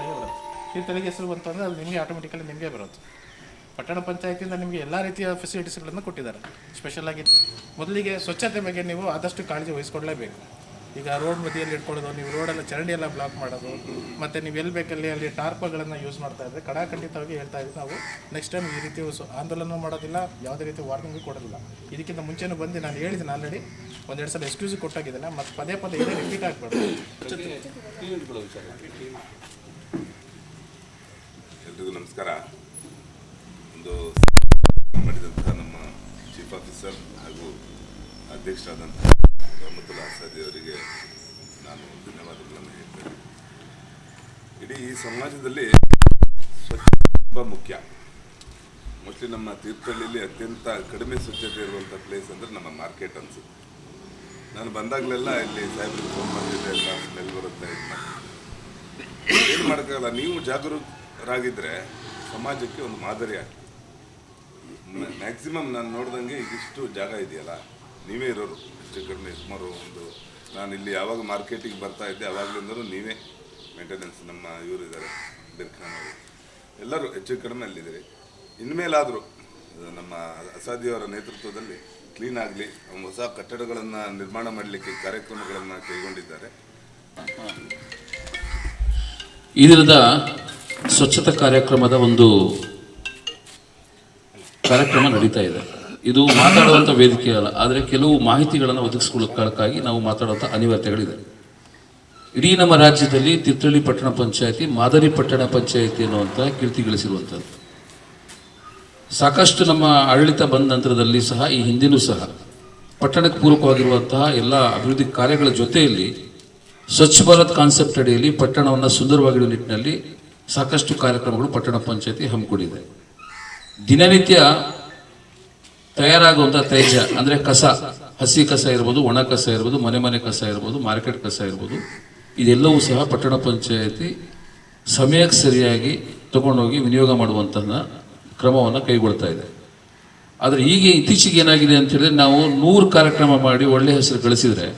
ಹೆಸರು ಬರುತ್ತೆ ನೀವು ತಲೆಗೆ ಹೆಸರು ಬಂತು ಅಂದರೆ ಅದು ನಿಮಗೆ ಆಟೋಮೆಟಿಕಲಿ ನಿಮಗೆ ಬರುತ್ತೆ. ಪಟ್ಟಣ ಪಂಚಾಯತಿಯಿಂದ ನಿಮಗೆ ಎಲ್ಲ ರೀತಿಯ ಫೆಸಿಲಿಟೀಸ್ಗಳನ್ನು ಕೊಟ್ಟಿದ್ದಾರೆ. ಸ್ಪೆಷಲಾಗಿ ಮೊದಲಿಗೆ ಸ್ವಚ್ಛತೆ ಬಗ್ಗೆ ನೀವು ಆದಷ್ಟು ಕಾಳಜಿ ವಹಿಸ್ಕೊಡ್ಲೇಬೇಕು. ಈಗ ರೋಡ್ ಮಧ್ಯೆಯಲ್ಲಿ ಇಟ್ಕೊಳ್ಳೋದು, ನೀವು ರೋಡೆಲ್ಲ ಚರಂಡಿ ಎಲ್ಲ ಬ್ಲಾಕ್ ಮಾಡೋದು, ಮತ್ತು ನೀವು ಎಲ್ಲಿ ಬೇಕಲ್ಲಿ ಅಲ್ಲಿ ಟಾರ್ಪಗಳನ್ನು ಯೂಸ್ ಮಾಡ್ತಾ ಇದ್ದರೆ ಕಡಾಖಂಡಿತವಾಗಿ ಹೇಳ್ತಾ ಇದ್ದೀವಿ ನಾವು ನೆಕ್ಸ್ಟ್ ಟೈಮ್ ಈ ರೀತಿ ಆಂದೋಲನ ಮಾಡೋದಿಲ್ಲ, ಯಾವುದೇ ರೀತಿ ವಾರ್ನಿಂಗ್ ಕೊಡೋದಿಲ್ಲ. ಇದಕ್ಕಿಂತ ಮುಂಚೆನೂ ಬಂದು ನಾನು ಹೇಳಿದ್ದೀನಿ ಆಲ್ರೆಡಿ ಒಂದೆರಡು ಸಲ ಎಕ್ಸ್ಕ್ಯೂಸ್ ಕೊಟ್ಟಾಗಿದ್ದೇನೆ, ಮತ್ತು ಪದೇ ಪದೇ ಇದೇ ರಿಪೀಟ್ ಆಗಬಾರ್ದು. ಎಲ್ರಿಗೂ ನಮಸ್ಕಾರ. ಒಂದು ಮಾಡಿದಂತಹ ನಮ್ಮ ಚೀಫ್ ಆಫೀಸರ್ ಹಾಗೂ ಅಧ್ಯಕ್ಷರಾದಂತಹ ರಹಮತುಲ್ಲಾ ಆಸಾದಿ ಅವರಿಗೆ ನಾನು ಧನ್ಯವಾದಗಳನ್ನು ಹೇಳ್ತೇನೆ. ಇಡೀ ಈ ಸಮಾಜದಲ್ಲಿ ಸ್ವಚ್ಛತೆ ತುಂಬ ಮುಖ್ಯ. ಮೋಸ್ಟ್ಲಿ ನಮ್ಮ ತೀರ್ಥಹಳ್ಳಿಯಲ್ಲಿ ಅತ್ಯಂತ ಕಡಿಮೆ ಸ್ವಚ್ಛತೆ ಇರುವಂಥ ಪ್ಲೇಸ್ ಅಂದರೆ ನಮ್ಮ ಮಾರ್ಕೆಟ್ ಅನ್ಸುತ್ತೆ. ನಾನು ಬಂದಾಗಲೆಲ್ಲ ಇಲ್ಲಿ ಸಾಹೇಬ್ರಿಗೆ ಫೋನ್ ಮಾಡಿದ್ದೆ ಎಲ್ಲ ಸ್ಮೆಲ್ ಬರುತ್ತೆ? ಏನು ಮಾಡೋಕ್ಕಾಗಲ್ಲ? ನೀವು ಜಾಗರೂಕರಾಗಿದ್ದರೆ ಸಮಾಜಕ್ಕೆ ಒಂದು ಮಾದರಿ ಆಗ್ತದೆ. ಮ್ಯಾಕ್ಸಿಮಮ್ ನಾನು ನೋಡ್ದಂಗೆ ಇದಿಷ್ಟು ಜಾಗ ಇದೆಯಲ್ಲ, ನೀವೇ ಇರೋರು. ಹೆಚ್ಚು ಕಡಿಮೆ, ಸುಮಾರು ಒಂದು, ನಾನು ಇಲ್ಲಿ ಯಾವಾಗ ಮಾರ್ಕೆಟಿಗೆ ಬರ್ತಾ ಇದ್ದೆ, ಅವಾಗಲಿಂದಲೂ ನೀವೇ ಮೇಂಟೆನೆನ್ಸ್ ನಮ್ಮ ಇವರು ಇದ್ದಾರೆ ಬಿರ್ಖಾನ್ ಅವರು. ಎಲ್ಲರೂ ಹೆಚ್ಚು ಕಡಿಮೆ ಅಲ್ಲಿದ್ದೀರಿ. ಇನ್ಮೇಲಾದರೂ, ನಮ್ಮ ಅಸಾದಿಯವರ ನೇತೃತ್ವದಲ್ಲಿ ಕ್ಲೀನ್ ಆಗಲಿ ಹೊಸ ಕಟ್ಟಡಗಳನ್ನು ನಿರ್ಮಾಣ ಮಾಡಲಿಕ್ಕೆ ಕಾರ್ಯಕ್ರಮಗಳನ್ನು ಕೈಗೊಂಡಿದ್ದಾರೆ. ಈ ದಿನದ ಸ್ವಚ್ಛತಾ ಕಾರ್ಯಕ್ರಮದ ಒಂದು ಕಾರ್ಯಕ್ರಮ ನಡೀತಾ ಇದೆ. ಇದು ಮಾತಾಡುವಂಥ ವೇದಿಕೆ ಅಲ್ಲ, ಆದರೆ ಕೆಲವು ಮಾಹಿತಿಗಳನ್ನು ಒದಗಿಸ್ಕೊಳ್ಳೋಕ್ಕಾಗಿ ನಾವು ಮಾತಾಡುವಂಥ ಅನಿವಾರ್ಯತೆಗಳಿದೆ. ಇಡೀ ನಮ್ಮ ರಾಜ್ಯದಲ್ಲಿ ತಿತ್ತಳ್ಳಿ ಪಟ್ಟಣ ಪಂಚಾಯತಿ, ಮಾದರಿ ಪಟ್ಟಣ ಪಂಚಾಯತಿ ಅನ್ನುವಂಥ ಕೀರ್ತಿ ಗಳಿಸಿರುವಂಥದ್ದು. ಸಾಕಷ್ಟು ನಮ್ಮ ಆಡಳಿತ ಬಂದ ನಂತರದಲ್ಲಿ ಸಹ, ಈ ಹಿಂದಿನೂ ಸಹ, ಪಟ್ಟಣಕ್ಕೆ ಪೂರಕವಾಗಿರುವಂತಹ ಎಲ್ಲ ಅಭಿವೃದ್ಧಿ ಕಾರ್ಯಗಳ ಜೊತೆಯಲ್ಲಿ ಸ್ವಚ್ಛ ಭಾರತ್ ಕಾನ್ಸೆಪ್ಟ್ ಅಡಿಯಲ್ಲಿ ಪಟ್ಟಣವನ್ನು ಸುಂದರವಾಗಿಡುವ ನಿಟ್ಟಿನಲ್ಲಿ ಸಾಕಷ್ಟು ಕಾರ್ಯಕ್ರಮಗಳು ಪಟ್ಟಣ ಪಂಚಾಯತಿ ಹಮ್ಮಿಕೊಂಡಿದೆ. ದಿನನಿತ್ಯ ತಯಾರಾಗುವಂಥ ತ್ಯಾಜ್ಯ, ಅಂದರೆ ಕಸ, ಹಸಿ ಕಸ ಇರ್ಬೋದು, ಒಣ ಕಸ ಇರ್ಬೋದು, ಮನೆ ಮನೆ ಕಸ ಇರ್ಬೋದು, ಮಾರ್ಕೆಟ್ ಕಸ ಇರ್ಬೋದು, ಇದೆಲ್ಲವೂ ಸಹ ಪಟ್ಟಣ ಪಂಚಾಯತಿ ಸಮಯಕ್ಕೆ ಸರಿಯಾಗಿ ತಗೊಂಡೋಗಿ ವಿನಿಯೋಗ ಮಾಡುವಂತಹ ಕ್ರಮವನ್ನು ಕೈಗೊಳ್ತಾ ಇದೆ. ಆದರೆ ಈಗ ಇತ್ತೀಚೆಗೆ ಏನಾಗಿದೆ ಅಂತ ನಾವು ನೂರು ಕಾರ್ಯಕ್ರಮ ಮಾಡಿ ಒಳ್ಳೆ ಹೆಸರು ಗಳಿಸಿದ್ರೆ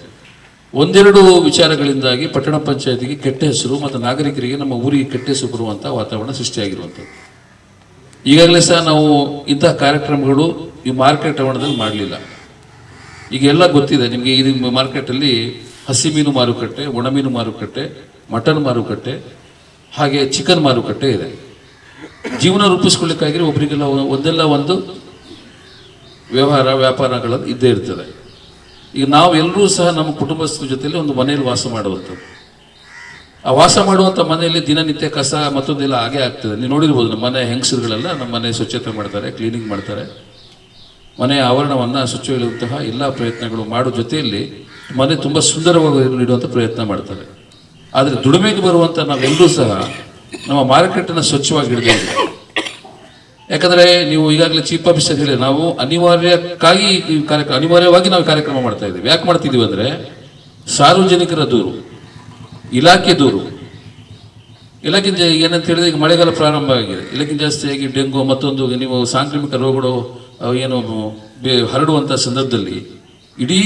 ಒಂದೆರಡು ವಿಚಾರಗಳಿಂದಾಗಿ ಪಟ್ಟಣ ಪಂಚಾಯತಿಗೆ ಕೆಟ್ಟ ಹೆಸರು ಮತ್ತು ನಾಗರಿಕರಿಗೆ ನಮ್ಮ ಊರಿಗೆ ಕೆಟ್ಟ ಹೆಸರು ಬರುವಂಥ ವಾತಾವರಣ ಸೃಷ್ಟಿಯಾಗಿರುವಂಥದ್ದು. ಈಗಾಗಲೇ ಸಹ ನಾವು ಇಂತಹ ಕಾರ್ಯಕ್ರಮಗಳು ಈ ಮಾರ್ಕೆಟ್ ಆವರಣದಲ್ಲಿ ಮಾಡಲಿಲ್ಲ. ಈಗ ಎಲ್ಲ ಗೊತ್ತಿದೆ, ನಿಮಗೆ ಇದು ಮಾರ್ಕೆಟಲ್ಲಿ ಹಸಿ ಮೀನು ಮಾರುಕಟ್ಟೆ, ಒಣ ಮೀನು ಮಾರುಕಟ್ಟೆ, ಮಟನ್ ಮಾರುಕಟ್ಟೆ, ಹಾಗೆ ಚಿಕನ್ ಮಾರುಕಟ್ಟೆ ಇದೆ. ಜೀವನ ರೂಪಿಸ್ಕೊಳ್ಳಿಕ್ಕಾಗಿ ಒಬ್ಬರಿಗೆಲ್ಲ ಒಂದೆಲ್ಲ ಒಂದು ವ್ಯವಹಾರ ವ್ಯಾಪಾರಗಳು ಇದ್ದೇ ಇರ್ತದೆ. ಈಗ ನಾವೆಲ್ಲರೂ ಸಹ ನಮ್ಮ ಕುಟುಂಬಸ್ಥರ ಜೊತೆಯಲ್ಲಿ ಒಂದು ಮನೆಯಲ್ಲಿ ವಾಸ ಮಾಡುವಂಥದ್ದು. ಆ ವಾಸ ಮಾಡುವಂಥ ಮನೆಯಲ್ಲಿ ದಿನನಿತ್ಯ ಕಸ ಮತ್ತೊಂದೆಲ್ಲ ಹಾಗೆ ಆಗ್ತದೆ. ನೀವು ನೋಡಿರ್ಬೋದು, ನಮ್ಮ ಮನೆ ಹೆಂಗಸರುಗಳೆಲ್ಲ ನಮ್ಮ ಮನೆ ಸ್ವಚ್ಛತೆ ಮಾಡ್ತಾರೆ, ಕ್ಲೀನಿಂಗ್ ಮಾಡ್ತಾರೆ. ಮನೆಯ ಆವರಣವನ್ನು ಸ್ವಚ್ಛಗೊಳ್ಳುವಂತಹ ಎಲ್ಲ ಪ್ರಯತ್ನಗಳು ಮಾಡೋ ಜೊತೆಯಲ್ಲಿ ಮನೆ ತುಂಬ ಸುಂದರವಾಗಿ ನೀಡುವಂಥ ಪ್ರಯತ್ನ ಮಾಡ್ತಾರೆ. ಆದರೆ ದುಡಿಮೆಗೆ ಬರುವಂಥ ನಾವೆಲ್ಲರೂ ಸಹ ನಮ್ಮ ಮಾರ್ಕೆಟನ್ನು ಸ್ವಚ್ಛವಾಗಿ ಇದೆ ಯಾಕಂದ್ರೆ ನೀವು ಈಗಾಗಲೇ ಚೀಫ್ ಆಫೀಸರ್ ಹೇಳಿ ನಾವು ಅನಿವಾರ್ಯಕ್ಕಾಗಿ ಈ ಕಾರ್ಯಕ್ರಮ ಅನಿವಾರ್ಯವಾಗಿ ನಾವು ಕಾರ್ಯಕ್ರಮ ಮಾಡ್ತಾ ಇದ್ದೀವಿ. ಯಾಕೆ ಮಾಡ್ತಿದ್ದೀವಿ ಅಂದರೆ ಸಾರ್ವಜನಿಕರ ದೂರು, ಇಲಾಖೆ ದೂರು. ಇಲಾಖೆಯಿಂದ ಏನಂತ ಹೇಳಿದ್ರೆ ಈಗ ಮಳೆಗಾಲ ಪ್ರಾರಂಭ ಆಗಿದೆ. ಇಲಾಖೆ ಜಾಸ್ತಿಯಾಗಿ ಡೆಂಗು ಮತ್ತೊಂದು ನೀವು ಸಾಂಕ್ರಾಮಿಕ ರೋಗಗಳು ಏನು ಹರಡುವಂಥ ಸಂದರ್ಭದಲ್ಲಿ ಇಡೀ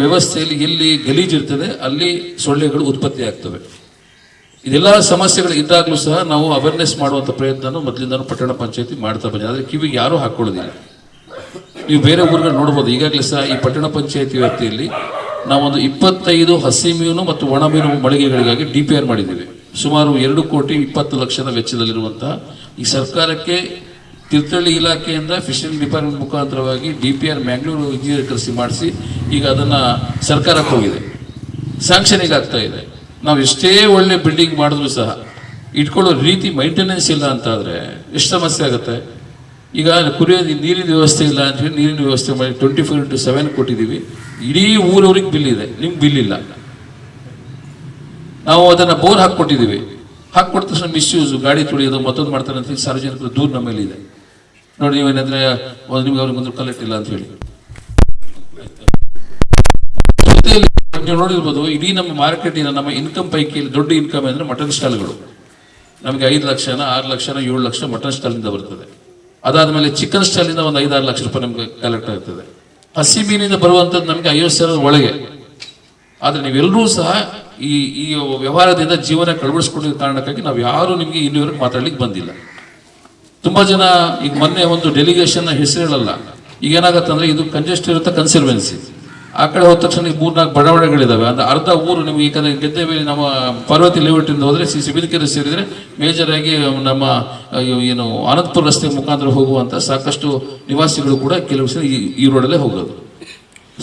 ವ್ಯವಸ್ಥೆಯಲ್ಲಿ ಎಲ್ಲಿ ಗಲೀಜಿರ್ತದೆ ಅಲ್ಲಿ ಸೊಳ್ಳೆಗಳು ಉತ್ಪತ್ತಿ ಆಗ್ತವೆ. ಇದೆಲ್ಲ ಸಮಸ್ಯೆಗಳು ಇದ್ದಾಗಲೂ ಸಹ ನಾವು ಅವೇರ್ನೆಸ್ ಮಾಡುವಂಥ ಪ್ರಯತ್ನ ಮೊದಲಿಂದನೂ ಪಟ್ಟಣ ಪಂಚಾಯತಿ ಮಾಡ್ತಾ ಬಂದಿದೆ. ಆದರೆ ಕಿವಿಗೆ ಯಾರೂ ಹಾಕ್ಕೊಳ್ಳೋದಿಲ್ಲ ನೀವು ಬೇರೆ ಊರುಗಳು ನೋಡ್ಬೋದು. ಈಗಾಗಲೇ ಸಹ ಈ ಪಟ್ಟಣ ಪಂಚಾಯತಿ ವ್ಯಾಪ್ತಿಯಲ್ಲಿ ನಾವೊಂದು ಇಪ್ಪತ್ತೈದು ಹಸಿ ಮೀನು ಮತ್ತು ಒಣ ಮೀನು ಮಳಿಗೆಗಳಿಗಾಗಿ ಡಿ ಪಿ ಆರ್ ಮಾಡಿದ್ದೀವಿ. ಸುಮಾರು ಎರಡು ಕೋಟಿ ಇಪ್ಪತ್ತು ಲಕ್ಷದ ವೆಚ್ಚದಲ್ಲಿರುವಂತಹ ಈ ಸರ್ಕಾರಕ್ಕೆ ತೀರ್ಥಹಳ್ಳಿ ಇಲಾಖೆಯಿಂದ ಫಿಶರಿಂಗ್ ಡಿಪಾರ್ಟ್ಮೆಂಟ್ ಮುಖಾಂತರವಾಗಿ D P R Mangalore engineer ಕರೆಸಿ ಮಾಡಿಸಿ ಈಗ ಅದನ್ನು ಸರ್ಕಾರಕ್ಕೆ ಹೋಗಿದೆ. ಸ್ಯಾಂಕ್ಷನಿಗೆ ಆಗ್ತಾ ಇದೆ. ನಾವು ಎಷ್ಟೇ ಒಳ್ಳೆ ಬಿಲ್ಡಿಂಗ್ ಮಾಡಿದ್ರು ಸಹ ಇಟ್ಕೊಳ್ಳೋ ರೀತಿ ಮೈಂಟೆನೆನ್ಸ್ ಇಲ್ಲ ಅಂತಾದರೆ ಎಷ್ಟು ಸಮಸ್ಯೆ ಆಗುತ್ತೆ? ಈಗ ಕುರಿಯೋದು ನೀರಿನ ವ್ಯವಸ್ಥೆ ಇಲ್ಲ ಅಂತ ಹೇಳಿ ನೀರಿನ ವ್ಯವಸ್ಥೆ ಮಾಡಿ ಟ್ವೆಂಟಿ ಫೋರ್ ಇಂಟು ಸೆವೆನ್ ಕೊಟ್ಟಿದ್ದೀವಿ. ಇಡೀ ಊರವ್ರಿಗೆ ಬಿಲ್ ಇದೆ. ನಿಮ್ಗೆ ಬಿಲ್ ಇಲ್ಲ. ನಾವು ಅದನ್ನು ಬೋರ್ ಹಾಕ್ಕೊಟ್ಟಿದ್ದೀವಿ. ಹಾಕ್ಕೊಟ್ಟ ತಕ್ಷಣ ಮಿಸ್ಯೂಸು ಗಾಡಿ ತುಳಿಯೋದು, ಮತ್ತೊಂದು ಮಾಡ್ತಾರೆ ಅಂತ ಹೇಳಿ ಸಾರ್ವಜನಿಕರು ದೂರ ಮೇಲೆ ಇದೆ ನೋಡಿ ನೀವೇನಂದ್ರೆ ಒಂದು ನಿಮ್ಗೆ ಅವ್ರಿಗೆ ಒಂದು ಕಲೆಕ್ಟ್ ಇಲ್ಲ ಅಂತ ಹೇಳಿ ಜೊತೆಯಲ್ಲಿ ನೀವು ನೋಡಿರ್ಬೋದು ಇಡೀ ನಮ್ಮ ಮಾರ್ಕೆಟಿನ ನಮ್ಮ ಇನ್ಕಮ್ ಪೈಕಿ ದೊಡ್ಡ ಇನ್ಕಮ್ ಅಂದರೆ ಮಟನ್ ಸ್ಟಾಲ್ಗಳು ನಮಗೆ ಐದು ಲಕ್ಷನ, ಆರು ಲಕ್ಷನ, ಏಳು ಲಕ್ಷ ಮಟನ್ ಸ್ಟಾಲಿಂದ ಬರ್ತದೆ. ಅದಾದ ಮೇಲೆ ಚಿಕನ್ ಸ್ಟಾಲಿಂದ ಒಂದು ಐದಾರು ಲಕ್ಷ ರೂಪಾಯಿ ನಮಗೆ ಕಲೆಕ್ಟ್ ಆಗ್ತದೆ. ಹಸಿ ಮೀನಿಂದ ಬರುವಂಥದ್ದು ನಮಗೆ ಐವತ್ತು ಸಾವಿರದ ಒಳಗೆ. ಆದರೆ ನೀವೆಲ್ಲರೂ ಸಹ ಈ ಈ ವ್ಯವಹಾರದಿಂದ ಜೀವನ ಕಳವಡಿಸ್ಕೊಂಡಿದ್ದ ಕಾರಣಕ್ಕಾಗಿ ನಾವು ಯಾರು ನಿಮಗೆ ಇಲ್ಲಿವರೆಗೆ ಮಾತಾಡ್ಲಿಕ್ಕೆ ಬಂದಿಲ್ಲ. ತುಂಬ ಜನ ಈಗ ಮೊನ್ನೆ ಒಂದು ಡೆಲಿಗೇಷನ್ನ ಹೆಸರು ಹೇಳಲ್ಲ. ಈಗ ಏನಾಗತ್ತಂದ್ರೆ ಇದು ಕಂಜೆಸ್ಟ್ ಇರುತ್ತೆ ಕನ್ಸರ್ವೆನ್ಸಿ ಆ ಕಡೆ ಹೋದ ತಕ್ಷಣ ಈ ಮೂರ್ನಾಲ್ಕು ಬಡಾವಣೆಗಳಿದ್ದಾವೆ ಅಂದರೆ ಅರ್ಧ ಊರು ನಿಮಗೆ ಕಡೆ ಗೆದ್ದೆ ಮೇಲೆ ನಮ್ಮ ಪಾರ್ವತಿ ಲೇಔಟಿಂದ ಹೋದರೆ ಸಿ ಸೇರಿದ್ರೆ ಮೇಜರ್ ಆಗಿ ನಮ್ಮ ಏನು, ಆನಂದಪುರ ರಸ್ತೆ ಮುಖಾಂತರ ಹೋಗುವಂತ ಸಾಕಷ್ಟು ನಿವಾಸಿಗಳು ಕೂಡ ಕೆಲವು ಸಲ ಈ ಈ ರೋಡಲ್ಲೇ ಹೋಗೋದು.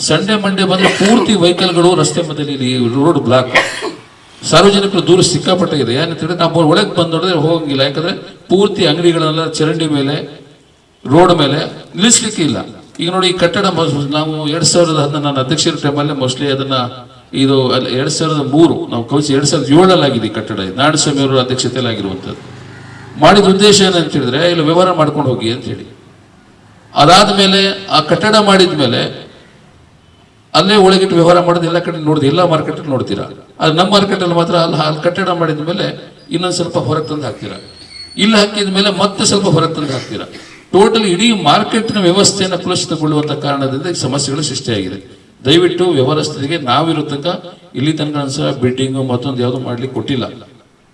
ಸಂಡೆ, ಮಂಡೆ ಬಂದರೆ ಪೂರ್ತಿ ವೆಹಿಕಲ್ಗಳು ರಸ್ತೆ ಮಧ್ಯದಲ್ಲಿ ರೋಡ್ ಬ್ಲಾಕ್ ಸಾರ್ವಜನಿಕರು ದೂರ ಸಿಕ್ಕಾಪಟ್ಟೆ ಇದೆ. ಏನಂತ ಹೇಳಿದ್ರೆ ನಾವು ಒಳಗೆ ಬಂದು ನೋಡಿದ್ರೆ ಹೋಗಂಗಿಲ್ಲ. ಯಾಕಂದರೆ ಪೂರ್ತಿ ಅಂಗಡಿಗಳೆಲ್ಲ ಚರಂಡಿ ಮೇಲೆ ರೋಡ್ ಮೇಲೆ ನಿಲ್ಲಿಸ್ಲಿಕ್ಕೆ ಇಲ್ಲ. ಈಗ ನೋಡಿ ಈ ಕಟ್ಟಡ ನಾವು ಎರಡ್ ಸಾವಿರದ ಹದಿನ ನಾನು ಅಧ್ಯಕ್ಷರ ಟೈಮಲ್ಲೇ ಮೋಸ್ಟ್ಲಿ ಅದನ್ನ ಇದು ಎರಡ್ ಸಾವಿರದ ಮೂರು, ನಾವು ಕೌನ್ಸಿಲ್ ಎರಡ್ ಸಾವಿರದ ಏಳಲ್ಲಾಗಿದೆ ಈ ಕಟ್ಟಡ. ನಾರಾಯಣಸ್ವಾಮಿ ಅವರ ಅಧ್ಯಕ್ಷತೆಯಲ್ಲಿ ಆಗಿರುವಂಥದ್ದು ಮಾಡಿದ ಉದ್ದೇಶ ಏನಂತ ಹೇಳಿದ್ರೆ, ಇಲ್ಲಿ, ವ್ಯವಹಾರ ಮಾಡ್ಕೊಂಡು ಹೋಗಿ ಅಂತ ಹೇಳಿ. ಅದಾದ ಮೇಲೆ ಆ ಕಟ್ಟಡ ಮಾಡಿದ ಮೇಲೆ ಅಲ್ಲೇ ಒಳಗಿಟ್ಟು ವ್ಯವಹಾರ ಮಾಡೋದು ಎಲ್ಲ ಕಡೆ ನೋಡಿದ, ಎಲ್ಲ ಮಾರ್ಕೆಟ್ ನೋಡ್ತೀರಾ? ಅದು ನಮ್ಮ ಮಾರ್ಕೆಟ್ ಅಲ್ಲಿ ಮಾತ್ರ ಅಲ್ಲಿ ಅಲ್ಲಿ ಕಟ್ಟಡ ಮಾಡಿದ ಮೇಲೆ ಇನ್ನೊಂದು ಸ್ವಲ್ಪ ಹೊರಗೆ ತಂದು ಹಾಕ್ತೀರಾ? ಇಲ್ಲಿ, ಹಾಕಿದ ಮೇಲೆ ಮತ್ತೆ ಸ್ವಲ್ಪ ಹೊರಗೆ ತಂದು ಹಾಕ್ತೀರಾ? ಟೋಟಲ್ ಇಡೀ ಮಾರ್ಕೆಟ್ನ ವ್ಯವಸ್ಥೆಯನ್ನು ಕಲುಷಿತಗೊಳ್ಳುವಂತ ಕಾರಣದಿಂದ ಈ ಸಮಸ್ಯೆಗಳು ಸೃಷ್ಟಿಯಾಗಿದೆ. ದಯವಿಟ್ಟು ವ್ಯವಹಾರಸ್ಥರಿಗೆ ನಾವಿರೋ ತನಕ ಇಲ್ಲಿ ತನಕ ಸಹ ಬಿಲ್ಡಿಂಗು ಮತ್ತೊಂದು ಯಾವುದು ಮಾಡ್ಲಿಕ್ಕೆ ಕೊಟ್ಟಿಲ್ಲ.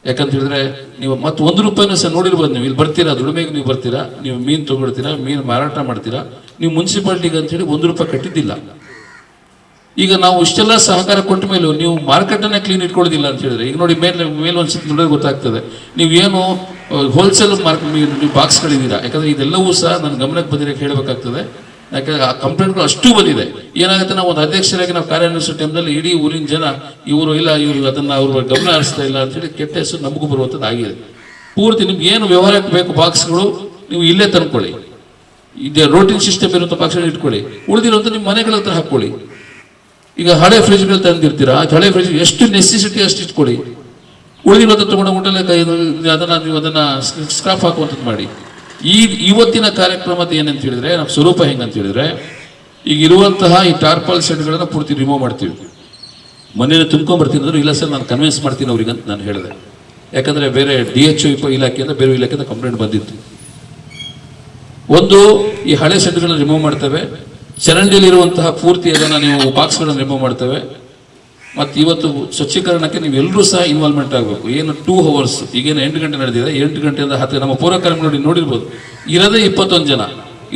ಯಾಕಂತ ಹೇಳಿದ್ರೆ ನೀವು ಮತ್ತೆ ಒಂದು ರೂಪಾಯಿನೂ ಸಹ ನೋಡಿರ್ಬೋದು ನೀವು. ಇಲ್ಲಿ ಬರ್ತೀರಾ, ದುಡಿಮೆಗೆ ನೀವು ಬರ್ತೀರಾ, ನೀವು ಮೀನು ತಗೊಳ್ತೀರಾ ಮೀನು ಮಾರಾಟ ಮಾಡ್ತೀರಾ, ನೀವು ಮುನ್ಸಿಪಾಲ್ಟಿಗೆ ಅಂತ ಹೇಳಿ ಒಂದು ರೂಪಾಯಿ ಕಟ್ಟಿದ್ದಿಲ್ಲ. ಈಗ ನಾವು ಇಷ್ಟೆಲ್ಲ ಸಹಕಾರ ಕೊಟ್ಟ ಮೇಲೂ ನೀವು ಮಾರ್ಕೆಟ್ ಅನ್ನ ಕ್ಲೀನ್ ಇಟ್ಕೊಳ್ಳೋದಿಲ್ಲ ಅಂತ ಹೇಳಿದ್ರೆ, ಈಗ ನೋಡಿ ಮೇಲೆ ಮೇಲೆ ಒಂದ್ಸತಿ ನೋಡಿದ್ರೆ ಗೊತ್ತಾಗ್ತದೆ. ನೀವು ಏನು ಹೋಲ್ಸೇಲ್ ಮಾರ್ಕೆಟ್ ನೀವು ಬಾಕ್ಸ್ಗಳಿದ್ದೀರಾ ಯಾಕಂದ್ರೆ ಇದೆಲ್ಲವೂ ಸಹ ನನ್ನ ಗಮನಕ್ಕೆ ಬಂದಿರೋಕ್ಕೆ ಹೇಳಬೇಕಾಗ್ತದೆ. ಯಾಕಂದ್ರೆ ಆ ಕಂಪ್ಲೇಂಟ್ಗಳು ಅಷ್ಟು ಬಂದಿದೆ. ಏನಾಗುತ್ತೆ ನಾವು ಒಂದು ಅಧ್ಯಕ್ಷರಾಗಿ ನಾವು ಕಾರ್ಯನಿರ್ವಹಿಸೋ ಟೈಮ್ನಲ್ಲಿ ಇಡೀ ಊರಿನ ಜನ, ಇವರು ಇಲ್ಲ, ಇವರು ಅದನ್ನ ಅವರು ಗಮನ ಹರಿಸ್ತಾ ಇಲ್ಲ ಅಂತೇಳಿ ಕೆಟ್ಟ ಹೆಸರು ನಮಗೂ ಬರುವಂಥದ್ದು ಆಗಿದೆ. ಪೂರ್ತಿ ನಿಮ್ಗೆ ಏನು ವ್ಯವಹಾರಕ್ಕೆ ಬೇಕು ಬಾಕ್ಸ್ಗಳು ನೀವು ಇಲ್ಲೇ ತಂದ್ಕೊಳ್ಳಿ. ಇದೆ ರೋಟಿಂಗ್ ಸಿಸ್ಟಮ್ ಇರುವಂಥ ಬಾಕ್ಸ್ಗಳು ಇಟ್ಕೊಳ್ಳಿ. ಉಳಿದಿರುವಂಥ ನಿಮ್ಮ ಮನೆಗಳ ಹತ್ರ ಹಾಕ್ಕೊಳ್ಳಿ. ಈಗ ಹಳೆ ಫ್ರಿಜ್ಗಳು ತಂದಿರ್ತೀರಾ? ಹಳೆ ಫ್ರಿಜ್ ಎಷ್ಟು ನೆಸೆಸಿಟಿ ಅಷ್ಟು ಇಟ್ಕೊಳ್ಳಿ. ಉಳಿದಿರೋದು ತಗೊಂಡು ಊಟಲೆ ಅದನ್ನ, ನೀವು ಅದನ್ನ ಸ್ಕ್ರಾಪ್ ಹಾಕುವಂಥದ್ದು ಮಾಡಿ. ಈ ಇವತ್ತಿನ ಕಾರ್ಯಕ್ರಮದ ಏನಂತ ಹೇಳಿದ್ರೆ, ನಮ್ಮ ಸ್ವರೂಪ ಹೆಂಗಂತ ಹೇಳಿದ್ರೆ, ಈಗ ಇರುವಂತಹ ಈ ಟಾರ್ಪಲ್ ಸೆಟ್ಗಳನ್ನ ಪೂರ್ತಿ ರಿಮೂವ್ ಮಾಡ್ತೀವಿ. ಮನೇಲಿ ತುಂಬ್ಕೊಂಡ್ಬರ್ತೀನಿ ಅಂದ್ರೆ ಇಲ್ಲ ಸರ್, ನಾನು ಕನ್ವಿನ್ಸ್ ಮಾಡ್ತೀನಿ ಅವ್ರಿಗೆ ಅಂತ ನಾನು ಹೇಳಿದೆ. ಯಾಕಂದ್ರೆ ಬೇರೆ ಡಿ ಎಚ್ ಒ ಇಲಾಖೆಯಿಂದ ಬೇರೆ ಇಲಾಖೆಯಿಂದ ಕಂಪ್ಲೇಂಟ್ ಬಂದಿತ್ತು. ಒಂದು, ಈ ಹಳೆ ಸೆಟ್ಗಳನ್ನ ರಿಮೂವ್ ಮಾಡ್ತೇವೆ. ಚರಂಡಿಯಲ್ಲಿರುವಂತಹ ಪೂರ್ತಿ ಅದನ್ನು ನೀವು ಬಾಕ್ಸ್ಗಳನ್ನು ರಿಮೂವ್ ಮಾಡ್ತೇವೆ. ಮತ್ತು ಇವತ್ತು ಸ್ವಚ್ಛೀಕರಣಕ್ಕೆ ನೀವು ಎಲ್ಲರೂ ಸಹ ಇನ್ವಾಲ್ವ್ಮೆಂಟ್ ಆಗಬೇಕು. ಏನು ಟೂ ಅವರ್ಸ್ ಈಗೇನು ಎಂಟು ಗಂಟೆ ನಡೆದಿದೆ, ಎಂಟು ಗಂಟೆಯಿಂದ ಹತ್ತು ನಮ್ಮ ಪೂರ್ವಕರ್ಮ ನೋಡಿ ನೋಡಿರ್ಬೋದು. ಇರೋದೇ ಇಪ್ಪತ್ತೊಂದು ಜನ,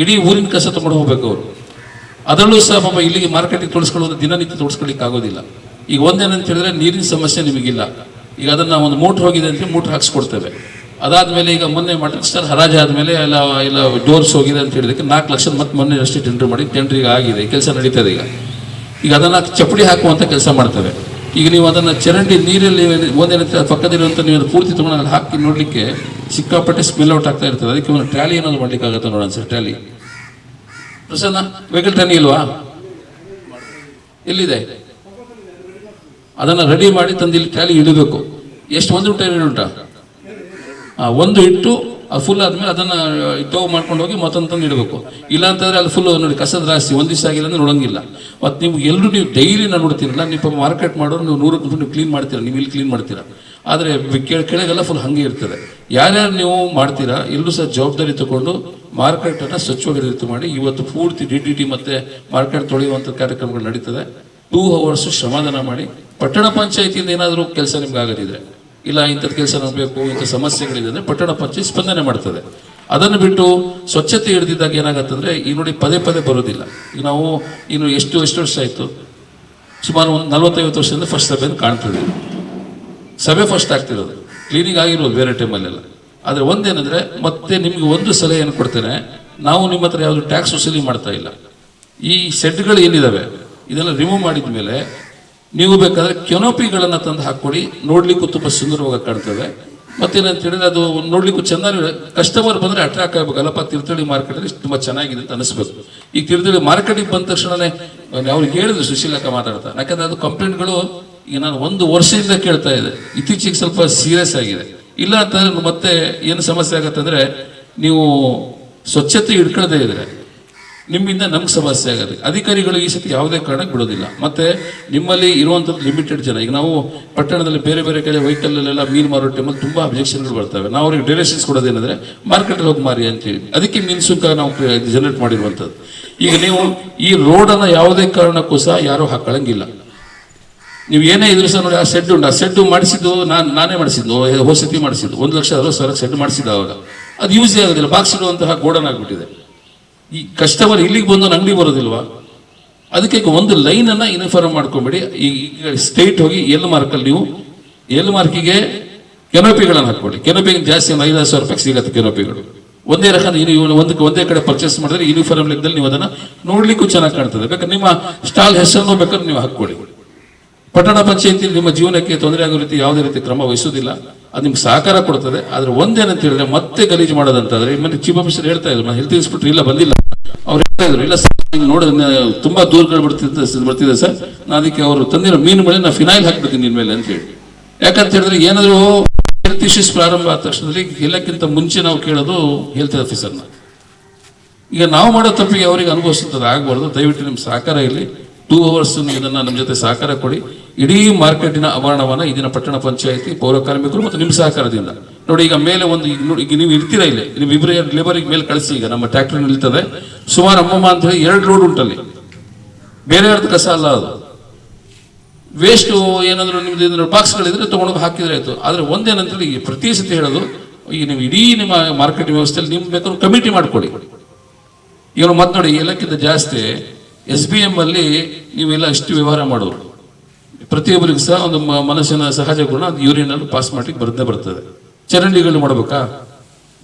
ಇಡೀ ಊರಿನ ಕಸ ತಗೊಂಡು ಹೋಗ್ಬೇಕು ಅವರು. ಅದರಲ್ಲೂ ಸಹ ಪಾಪ ಇಲ್ಲಿಗೆ ಮಾರ್ಕೆಟಿಗೆ ತೋರಿಸ್ಕೊಳ್ಳೋದು, ದಿನನಿತ್ಯ ತೋರಿಸ್ಕೊಳ್ಳಿಕ್ಕೆ ಆಗೋದಿಲ್ಲ. ಈಗ ಒಂದೇನಂತ ಹೇಳಿದ್ರೆ ನೀರಿನ ಸಮಸ್ಯೆ ನಿಮಗಿಲ್ಲ. ಈಗ ಅದನ್ನು ಒಂದು ಮೋಟ್ರ್ ಹೋಗಿದೆ ಅಂತ ಮೋಟ್ರ್ ಹಾಕ್ಸ್ಕೊಡ್ತೇವೆ. ಅದಾದಮೇಲೆ ಈಗ ಮೊನ್ನೆ ಮಟನ್ ಸ್ಟಾರ್ ಹರಾಜು ಆದ್ಮೇಲೆ ಎಲ್ಲ ಎಲ್ಲ ಡೋರ್ಸ್ ಹೋಗಿದೆ ಅಂತ ಹೇಳಿದಕ್ಕೆ ನಾಲ್ಕು ಲಕ್ಷದ ಮತ್ತೆ ಮೊನ್ನೆ ಅಷ್ಟೇ ಟೆಂಡರ್ ಮಾಡಿ ಟೆಂಡರ್ ಈಗ ಆಗಿದೆ ಕೆಲಸ ನಡೀತದೆ ಈಗ. ಈಗ ಅದನ್ನ ಚಪ್ಪಡಿ ಹಾಕುವಂಥ ಕೆಲಸ ಮಾಡ್ತೇವೆ. ಈಗ ನೀವು ಅದನ್ನ ಚರಂಡಿ ನೀರಲ್ಲಿ ಒಂದೇನಂತ ಪಕ್ಕದಲ್ಲಿರುವಂಥ ನೀವು ಪೂರ್ತಿ ತಗೊಂಡು ಹಾಕಿ ನೋಡಲಿಕ್ಕೆ ಸಿಕ್ಕಾಪಟ್ಟೆ ಸ್ಮೆಲ್ ಔಟ್ ಆಗ್ತಾ ಇರ್ತದೆ. ಅದಕ್ಕೆ ಒಂದು ಟ್ಯಾಲಿ ಏನಾದ್ರು ಮಾಡ್ಲಿಕ್ಕೆ ಆಗುತ್ತೆ ನೋಡೋಣ sir tally. Prasanna vehicle tally ಇಲ್ವಾ? ಎಲ್ಲಿದೆ? ಅದನ್ನ ರೆಡಿ ಮಾಡಿ ತಂದು ಇಲ್ಲಿ ಟ್ರಾಲಿ ಇಡಬೇಕು. ಎಷ್ಟು ಒಂದು ಉಂಟಾ ಆ, ಒಂದು ಇಟ್ಟು ಅದು ಫುಲ್ ಆದಮೇಲೆ ಅದನ್ನ ಟೋ ಮಾಡ್ಕೊಂಡು ಹೋಗಿ ಮತ್ತೊಂದು ತಂದು ಇಡಬೇಕು. ಇಲ್ಲ ಅಂತಂದ್ರೆ ಅಲ್ಲಿ ಫುಲ್ ನೋಡಿ, ಕಸದ ರಾಶಿ, ಒಂದು ದಿವಸ ಆಗಿಲ್ಲ ಅಂದ್ರೆ ನೋಡಂಗಿಲ್ಲ. ಮತ್ತು ನಿಮ್ಗೆ ಎಲ್ಲರೂ ನೀವು ಡೈಲಿ ನಾನು ನೋಡ್ತೀರಲ್ಲ, ನೀವು ಮಾರ್ಕೆಟ್ ಮಾಡೋರು ನೀವು ನೂರಕ್ಕೆ ನೂರು ನೀವು ಕ್ಲೀನ್ ಮಾಡ್ತೀರಾ, ನೀವು ಇಲ್ಲಿ ಕ್ಲೀನ್ ಮಾಡ್ತೀರಾ. ಆದರೆ ಕೆಳ ಕೆಳಗೆಲ್ಲ ಫುಲ್ ಹಾಗೆ ಇರ್ತದೆ. ಯಾರ್ಯಾರು ನೀವು ಮಾಡ್ತೀರಾ, ಎಲ್ಲರೂ ಸಹ ಜವಾಬ್ದಾರಿ ತಗೊಂಡು ಮಾರ್ಕೆಟ್ ಅನ್ನ ಸ್ವಚ್ಛವಾಗಿ ರೀತಿ ಮಾಡಿ, ಇವತ್ತು ಪೂರ್ತಿ ಡಿ ಡಿ ಟಿ ಮತ್ತೆ ಮಾರ್ಕೆಟ್ ತೊಳೆಯುವಂಥ ಕಾರ್ಯಕ್ರಮಗಳು ನಡೀತದೆ. ಟೂ ಅವರ್ಸ್ ಶ್ರಮದಾನ ಮಾಡಿ, ಪಟ್ಟಣ ಪಂಚಾಯತಿಯಿಂದ ಏನಾದರೂ ಕೆಲಸ ನಿಮ್ಗೆ ಆಗದಿದ್ರೆ. ಇಲ್ಲ ಇಂಥದ್ದು ಕೆಲಸ ನೋಡಬೇಕು ಬೇಕು ಇಂಥ ಸಮಸ್ಯೆಗಳಿದೆ ಅಂದರೆ ಪಟ್ಟಣ ಪಂಚಾಯತ್ ಸ್ಪಂದನೆ ಮಾಡ್ತದೆ. ಅದನ್ನು ಬಿಟ್ಟು ಸ್ವಚ್ಛತೆ ಹಿಡಿದಿದ್ದಾಗ ಏನಾಗತ್ತಂದರೆ, ಈ ನೋಡಿ ಪದೇ ಪದೇ ಬರೋದಿಲ್ಲ. ಈಗ ನಾವು ಇನ್ನು ಎಷ್ಟು ಎಷ್ಟು ವರ್ಷ ಆಯಿತು? ಸುಮಾರು ಒಂದು ನಲವತ್ತೈವತ್ತು ವರ್ಷದಿಂದ ಫಸ್ಟ್ ಸಭೆಯನ್ನು ಕಾಣ್ತಿದ್ದೀವಿ ಸಭೆ ಫಸ್ಟ್ ಆಗ್ತಿರೋದು. ಕ್ಲೀನಿಂಗ್ ಆಗಿರೋದು ಬೇರೆ ಟೈಮಲ್ಲೆಲ್ಲ ಆದರೆ ಒಂದೇನೆಂದರೆ, ಮತ್ತೆ ನಿಮಗೆ ಒಂದು ಸಲಹೆ ಏನು ಕೊಡ್ತೇನೆ, ನಾವು ನಿಮ್ಮ ಹತ್ರ ಯಾವುದು ಟ್ಯಾಕ್ಸ್ ವಸೂಲಿ ಮಾಡ್ತಾ ಇಲ್ಲ. ಈ ಸೆಟ್ಗಳು ಏನಿದ್ದಾವೆ ಇದೆಲ್ಲ ರಿಮೂವ್ ಮಾಡಿದ ಮೇಲೆ ನೀವು ಬೇಕಾದ್ರೆ ಕೆನೋಪಿಗಳನ್ನು ತಂದು ಹಾಕ್ಕೊಡಿ. ನೋಡ್ಲಿಕ್ಕೂ ತುಂಬ ಸುಂದರವಾಗಿ ಕಾಣ್ತದೆ. ಮತ್ತೇನಂತ ಹೇಳಿದ್ರೆ ಅದು ನೋಡ್ಲಿಕ್ಕೂ ಚೆನ್ನಾಗಿ ಕಸ್ಟಮರ್ ಬಂದರೆ ಅಟ್ರಾಕ್ಟ್ ಆಗಬೇಕು ಅಲ್ಲಪ್ಪ ಮಾರ್ಕೆಟಲ್ಲಿ ತುಂಬ ಚೆನ್ನಾಗಿದೆ ಅಂತ ಅನಿಸ್ಬೇಕು ಈಗ ತೀರ್ಥಹಳ್ಳಿ ಮಾರ್ಕೆಟಿಗೆ ಬಂದ ತಕ್ಷಣನೇ ಅವ್ರಿಗೆ ಹೇಳಿದ್ರು, ಸುಶೀಲಕ್ಕ ಮಾತಾಡ್ತಾ. ಯಾಕಂದ್ರೆ ಅದು ಕಂಪ್ಲೇಂಟ್ಗಳು ಈಗ ನಾನು ಒಂದು ವರ್ಷದಿಂದ ಕೇಳ್ತಾ ಇದೆ. ಇತ್ತೀಚೆಗೆ ಸ್ವಲ್ಪ ಸೀರಿಯಸ್ ಆಗಿದೆ. ಇಲ್ಲ ಅಂತಂದ್ರೆ ಮತ್ತೆ ಏನು ಸಮಸ್ಯೆ ಆಗುತ್ತೆ ಅಂದರೆ ನೀವು ಸ್ವಚ್ಛತೆ ಇಟ್ಕೊಳ್ಳದೇ ಇದ್ರೆ. ನಿಮ್ಮಿಂದ ನಮ್ಗೆ ಸಮಸ್ಯೆ ಆಗುತ್ತೆ. ಅಧಿಕಾರಿಗಳು ಈ ಸತಿ ಯಾವುದೇ ಕಾರಣಕ್ಕೆ ಬಿಡೋದಿಲ್ಲ. ಮತ್ತೆ ನಿಮ್ಮಲ್ಲಿ ಇರುವಂಥದ್ದು ಲಿಮಿಟೆಡ್ ಜನ. ಈಗ ನಾವು ಪಟ್ಟಣದಲ್ಲಿ ಬೇರೆ ಬೇರೆ ಕಡೆ ವೆಹಿಕಲಲ್ಲೆಲ್ಲ ಮೀನು ಮಾರೋ ಟೈಮಲ್ಲಿ ತುಂಬ ಅಬ್ಜೆಕ್ಷನ್ಗಳು ಬರ್ತವೆ. ನಾವು ಅವ್ರಿಗೆ ಡೈರೆಕ್ಷನ್ಸ್ ಕೊಡೋದೇನೆಂದರೆ ಮಾರ್ಕೆಟಲ್ಲಿ ಹೋಗಿ ಮಾರಿ ಅಂತೇಳಿ ಅದಕ್ಕೆ ಮೀನು ಸುಂಕ ನಾವು ಜನರೇಟ್ ಮಾಡಿರುವಂಥದ್ದು ಈಗ ನೀವು ಈ ರೋಡನ್ನು ಯಾವುದೇ ಕಾರಣಕ್ಕೂ ಸಹ ಯಾರೂ ಹಾಕೊಳ್ಳಂಗಿಲ್ಲ ನೀವು ಏನೇ ಇದ್ರು ಸಹ ನೋಡಿ, ಆ ಸೆಡ್ ಉಂಟು. ಆ ಸೆಡ್ ಮಾಡಿಸಿದ್ದು ನಾನು, ನಾನೇ ಮಾಡಿಸಿದ್ದು, ಹೊಸತಿ ಮಾಡಿಸಿದ್ದು. ಒಂದು ಲಕ್ಷ ಅರವತ್ತು ಸಾವಿರ ಸೆಡ್ ಮಾಡಿಸಿದ್ದು ಅವಾಗ. ಅದು ಯೂಸೇ ಆಗೋದಿಲ್ಲ. ಬಾಕ್ಸ್ ಇಡುವಂತಹ ಗೋಡನ್ ಆಗಿಬಿಟ್ಟಿದೆ. ಈ ಕಸ್ಟಮರ್ ಇಲ್ಲಿಗೆ ಬಂದು ಅಂಗಡಿ ಬರೋದಿಲ್ವಾ? ಅದಕ್ಕೆ ಒಂದು ಲೈನ್ ಅನ್ನ ಯೂನಿಫಾರ್ಮ್ ಮಾಡ್ಕೊಂಬಿಡಿ ಈಗ ಸ್ಟೇಟ್ ಹೋಗಿ ಎಲ್ ಮಾರ್ಕಲ್ಲಿ ನೀವು, ಎಲ್ ಮಾರ್ಕಿಗೆ ಕೆನೋಪಿಗಳನ್ನು ಹಾಕೊಳ್ಳಿ ಕೆನೋಪಿಗೆ ಜಾಸ್ತಿ ಐದಾರು ಸಾವಿರ ರೂಪಾಯಿ ಸಿಗುತ್ತೆ ಕೆನೋಪಿಗಳು. ಒಂದೇ ರಕ ಒಂದು ಒಂದಕ್ಕೆ ಒಂದೇ ಕಡೆ ಪರ್ಚೇಸ್ ಮಾಡಿದ್ರೆ ಯೂನಿಫಾರ್ಮ್ ಲೆಕ್ಕದಲ್ಲಿ ನೀವು ಅದನ್ನ ನೋಡ್ಲಿಕ್ಕೂ ಚೆನ್ನಾಗಿ ಕಾಣ್ತದೆ. ಬೇಕಾದ್ರೆ ನಿಮ್ಮ ಸ್ಟಾಲ್ ಹೆಸರನ್ನು ಬೇಕಾದ್ರೆ ನೀವು ಹಾಕೊಳ್ಳಿ ಪಟ್ಟಣ ಪಂಚಾಯತಿ ನಿಮ್ಮ ಜೀವನಕ್ಕೆ ತೊಂದರೆ ಆಗೋ ರೀತಿ ಯಾವುದೇ ರೀತಿ ಕ್ರಮ ವಹಿಸುವುದಿಲ್ಲ ಅದು ನಿಮ್ಗೆ ಸಹಕಾರ ಕೊಡ್ತದೆ. ಆದ್ರೆ ಒಂದೇನಂತ ಹೇಳಿದ್ರೆ ಮತ್ತೆ ಗಲೀಜು ಮಾಡೋದಂತಾದ್ರೆ ಮೊನ್ನೆ ಚೀಫ್ ಆಫೀಸರ್ ಹೇಳ್ತಾ ಇದ್ರು. ಹೆಲ್ತ್ ಇನ್ಸ್ಪೆಕ್ಟರ್ ಇಲ್ಲ, ಬಂದಿಲ್ಲ. ಅವ್ರು ಹೇಳ್ತಾ ಇದ್ರು, ಇಲ್ಲ ಸರ್ ನೋಡಿದ ತುಂಬಾ ದೂರಗಳು ಬರ್ತಿದ್ದ, ಬರ್ತಿದೆ ಸರ್. ನಾನು ಅದಕ್ಕೆ ಅವರು ತಂದಿರೋ ಮೀನು ಮೇಲೆ ನಾನು ಫಿನೈಲ್ ಹಾಕ್ಬಿಡ್ತೀನಿ ನಿನ್ ಮೇಲೆ ಅಂತ ಹೇಳಿ ಯಾಕಂತ ಹೇಳಿದ್ರೆ ಏನಾದರೂ ಹೆಲ್ತ್ ಇಶ್ಯೂಸ್ ಪ್ರಾರಂಭ ಆದ ತಕ್ಷಣದಲ್ಲಿ ಎಲ್ಲಕ್ಕಿಂತ ಮುಂಚೆ ನಾವು ಕೇಳೋದು ಹೆಲ್ತ್ ಆಫೀಸರ್ನ ಈಗ ನಾವು ಮಾಡೋ ತಪ್ಪಿಗೆ ಅವರಿಗೆ ಅನುಭವಿಸುತ್ತದೆ ಆಗಬಾರ್ದು. ದಯವಿಟ್ಟು ನಿಮ್ಮ ಸಹಕಾರ ಇರಲಿ. ಟೂ ಅವರ್ಸ್ ಇದನ್ನ ನಮ್ಮ ಜೊತೆ ಸಹಕಾರ ಕೊಡಿ. ಇಡೀ ಮಾರ್ಕೆಟಿನ ಆವರಣವನ್ನ ಇದನ್ನ ಪಟ್ಟಣ ಪಂಚಾಯಿತಿ, ಪೌರ ಕಾರ್ಮಿಕರು ಮತ್ತು ನಿಮ್ಮ ಸಹಕಾರದಿಂದ. ನೋಡಿ, ಈಗ ಮೇಲೆ ಒಂದು ಈಗ ನೀವು ಇರ್ತೀರಾ ಇಲ್ಲಿ? ನೀವು ಇಬ್ಬರೇ ಲೇಬರಿಗೆ ಮೇಲೆ ಕಳಿಸಿ, ಈಗ ನಮ್ಮ ಟ್ರ್ಯಾಕ್ಟರ್ ನಿಲ್ತದೆ. ಸುಮಾರು ಅಮ್ಮಮ್ಮ ಅಂತ ಹೇಳಿ ಎರಡು ರೋಡ್ ಉಂಟಲ್ಲಿ. ಬೇರೆ ಯಾರ್ದು ಕಸ ಅಲ್ಲ ಅದು. ವೇಸ್ಟು ಏನಾದರೂ ನಿಮ್ದು ಏನಾದ್ರು ಬಾಕ್ಸ್ಗಳಿದ್ರೆ ತೊಗೊಂಡೋಗಿ ಹಾಕಿದ್ರೆ ಆಯಿತು. ಆದರೆ ಒಂದೇನಂತೇಳಿ ಪ್ರತಿ ಸತಿ ಹೇಳೋದು ಈಗ ನೀವು ಇಡೀ ನಿಮ್ಮ ಮಾರ್ಕೆಟ್ ವ್ಯವಸ್ಥೆಯಲ್ಲಿ ನಿಮ್ ಬೇಕಾದ್ರೆ ಕಮಿಟಿ ಮಾಡ್ಕೊಳ್ಳಿ ಈಗ ಮತ್ತೆ ನೋಡಿ ಎಲ್ಲಕ್ಕಿಂತ ಜಾಸ್ತಿ ಎಸ್ ಬಿ ಎಂ ಅಲ್ಲಿ ನೀವೆಲ್ಲ ಅಷ್ಟು ವ್ಯವಹಾರ ಮಾಡೋರು. ಪ್ರತಿಯೊಬ್ಬರಿಗೂ ಸಹ ಒಂದು ಮನಸ್ಸಿನ ಸಹಜ ಗುಣ ಯೂರಿನ್ ಅಲ್ಲಿ ಪಾಸ್ ಮಾಡ್ಲಿಕ್ಕೆ ಬರದೇ ಬರ್ತದೆ. ಚರಂಡಿಗಳು ಮಾಡ್ಬೇಕಾ?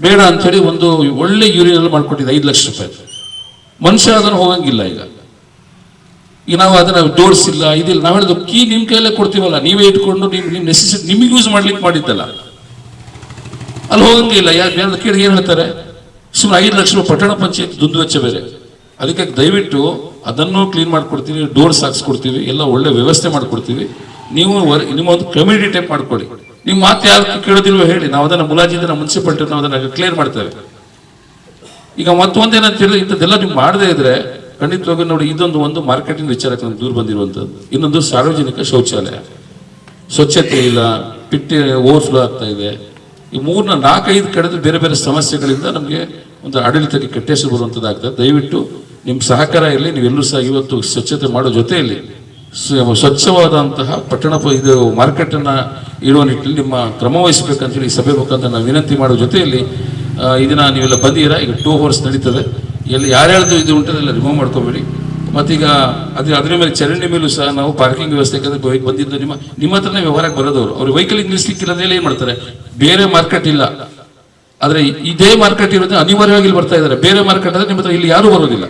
ಬೇಡ ಅಂಥೇಳಿ ಒಂದು ಒಳ್ಳೆ ಯೂರಿನ್ ಅಲ್ಲಿ ಮಾಡಿಕೊಟ್ಟಿದೆ ಐದು ಲಕ್ಷ ರೂಪಾಯಿ. ಮನುಷ್ಯ ಅದನ್ನು ಹೋಗಂಗಿಲ್ಲ ಈಗ. ಈಗ ನಾವು ಅದನ್ನ ಜೋಡಿಸಿಲ್ಲ, ಇದಿಲ್ಲ. ನಾವು ಹೇಳಿದ್ರು ಕೀ ನಿಮ್ ಕೈಯಲ್ಲೇ ಕೊಡ್ತೀವಲ್ಲ, ನೀವೇ ಇಟ್ಕೊಂಡು ನಿಮ್ ನಿಮ್ ನೆಸೆಸಿಟಿ ನಿಮಗೆ ಯೂಸ್ ಮಾಡ್ಲಿಕ್ಕೆ ಮಾಡಿದ್ದಲ್ಲ. ಅಲ್ಲಿ ಹೋಗಂಗಿಲ್ಲ. ಯಾರು ಕೇಳಿ ಏನು ಹೇಳ್ತಾರೆ? ಸುಮ್ಮನೆ ಐದು ಲಕ್ಷ ರೂಪಾಯಿ ಪಟ್ಟಣ ಪಂಚಾಯತ್ ದುಂದು ವೆಚ್ಚ ಬೇರೆ. ಅದಕ್ಕೆ ದಯವಿಟ್ಟು ಅದನ್ನು ಕ್ಲೀನ್ ಮಾಡ್ಕೊಡ್ತೀವಿ ಡೋರ್ಸ್ ಹಾಕ್ಸ್ಕೊಡ್ತೀವಿ, ಎಲ್ಲ ಒಳ್ಳೆ ವ್ಯವಸ್ಥೆ ಮಾಡಿಕೊಡ್ತೀವಿ. ನೀವು ನಿಮ್ಮ ಒಂದು ಕಮ್ಯುನಿಟಿ ಟೈಪ್ ಮಾಡ್ಕೊಡಿ. ನಿಮ್ಮ ಮಾತು ಯಾರು ಕೇಳೋದಿಲ್ವೋ ಹೇಳಿ, ನಾವು ಅದನ್ನು ಮುಲಾಜಿಂದ ಮುನ್ಸಿಪಾಲ್ಟಿ ನಾವು ಅದನ್ನು ಕ್ಲಿಯರ್ ಮಾಡ್ತೇವೆ. ಈಗ ಮತ್ತೊಂದೇನಂತ ಹೇಳಿದ್ರೆ, ಇಂಥದ್ದೆಲ್ಲ ನೀವು ಮಾಡದೇ ಇದ್ರೆ ಖಂಡಿತವಾಗಿ ನೋಡಿ, ಇದೊಂದು ಒಂದು ಮಾರ್ಕೆಟಿಂಗ್ ವಿಚಾರಕ್ಕೆ ದೂರ ಬಂದಿರುವಂಥದ್ದು. ಇನ್ನೊಂದು ಸಾರ್ವಜನಿಕ ಶೌಚಾಲಯ. ಸ್ವಚ್ಛತೆ ಇಲ್ಲ, ಪಿಟ್ಟಿ ಓವರ್ಫ್ಲೋ ಆಗ್ತಾ ಇದೆ. ಈ ಮೂರನ್ನ ನಾಲ್ಕೈದು ಕಡೆದು ಬೇರೆ ಬೇರೆ ಸಮಸ್ಯೆಗಳಿಂದ ನಮಗೆ ಒಂದು ಆಡಳಿತಕ್ಕೆ ಕೆಟ್ಟ ಹೆಸರು ದಯವಿಟ್ಟು ನಿಮ್ಮ ಸಹಕಾರ ಇರಲಿ ನೀವೆಲ್ಲರೂ ಸಹ ಇವತ್ತು ಸ್ವಚ್ಛತೆ ಮಾಡೋ ಜೊತೆಯಲ್ಲಿ ಸ್ವ- ಸ್ವಚ್ಛವಾದಂತಹ ಪಟ್ಟಣ ಇದು ಮಾರ್ಕೆಟನ್ನ ಇಡುವ ನಿಟ್ಟಿನಲ್ಲಿ ನಿಮ್ಮ ಕ್ರಮ ವಹಿಸಬೇಕಂತೇಳಿ ಈ ಸಭೆ ಮುಖಾಂತರ ನಾವು ವಿನಂತಿ ಮಾಡೋ ಜೊತೆಯಲ್ಲಿ ಇದನ್ನು ನೀವೆಲ್ಲ ಬಂದಿರಾ ಈಗ ಟೂ ಅವರ್ಸ್ ನಡೀತದೆ. ಎಲ್ಲಿ ಯಾರ್ಯಾರ್ದು ಇದು ಉಂಟದೆಲ್ಲ ರಿಮೂವ್ ಮಾಡ್ಕೋಬೇಡಿ. ಮತ್ತೀಗ ಅದು ಅದ್ರ ಮೇಲೆ ಚರಂಡಿ ಮೇಲೂ ಸಹ ನಾವು ಪಾರ್ಕಿಂಗ್ ವ್ಯವಸ್ಥೆ ಬಂದಿದ್ದು ನಿಮ್ಮ ನಿಮ್ಮ ಹತ್ರನೇ ವ್ಯವಹಾರಕ್ಕೆ ಬರೋದವರು. ಅವ್ರು ವೆಹಿಕಲ್ ಅಂದ್ರೆ ಏನು ಮಾಡ್ತಾರೆ? ಬೇರೆ ಮಾರ್ಕೆಟ್ ಇಲ್ಲ. ಆದರೆ ಇದೇ ಮಾರ್ಕೆಟ್ ಇರೋದು ಅನಿವಾರ್ಯವಾಗಿ ಇಲ್ಲಿ ಬರ್ತಾ ಇದ್ದಾರೆ. ಬೇರೆ ಮಾರ್ಕೆಟ್ ಅಂದ್ರೆ ನಿಮ್ಮ ಹತ್ರ ಇಲ್ಲಿ ಯಾರು ಬರೋದಿಲ್ಲ.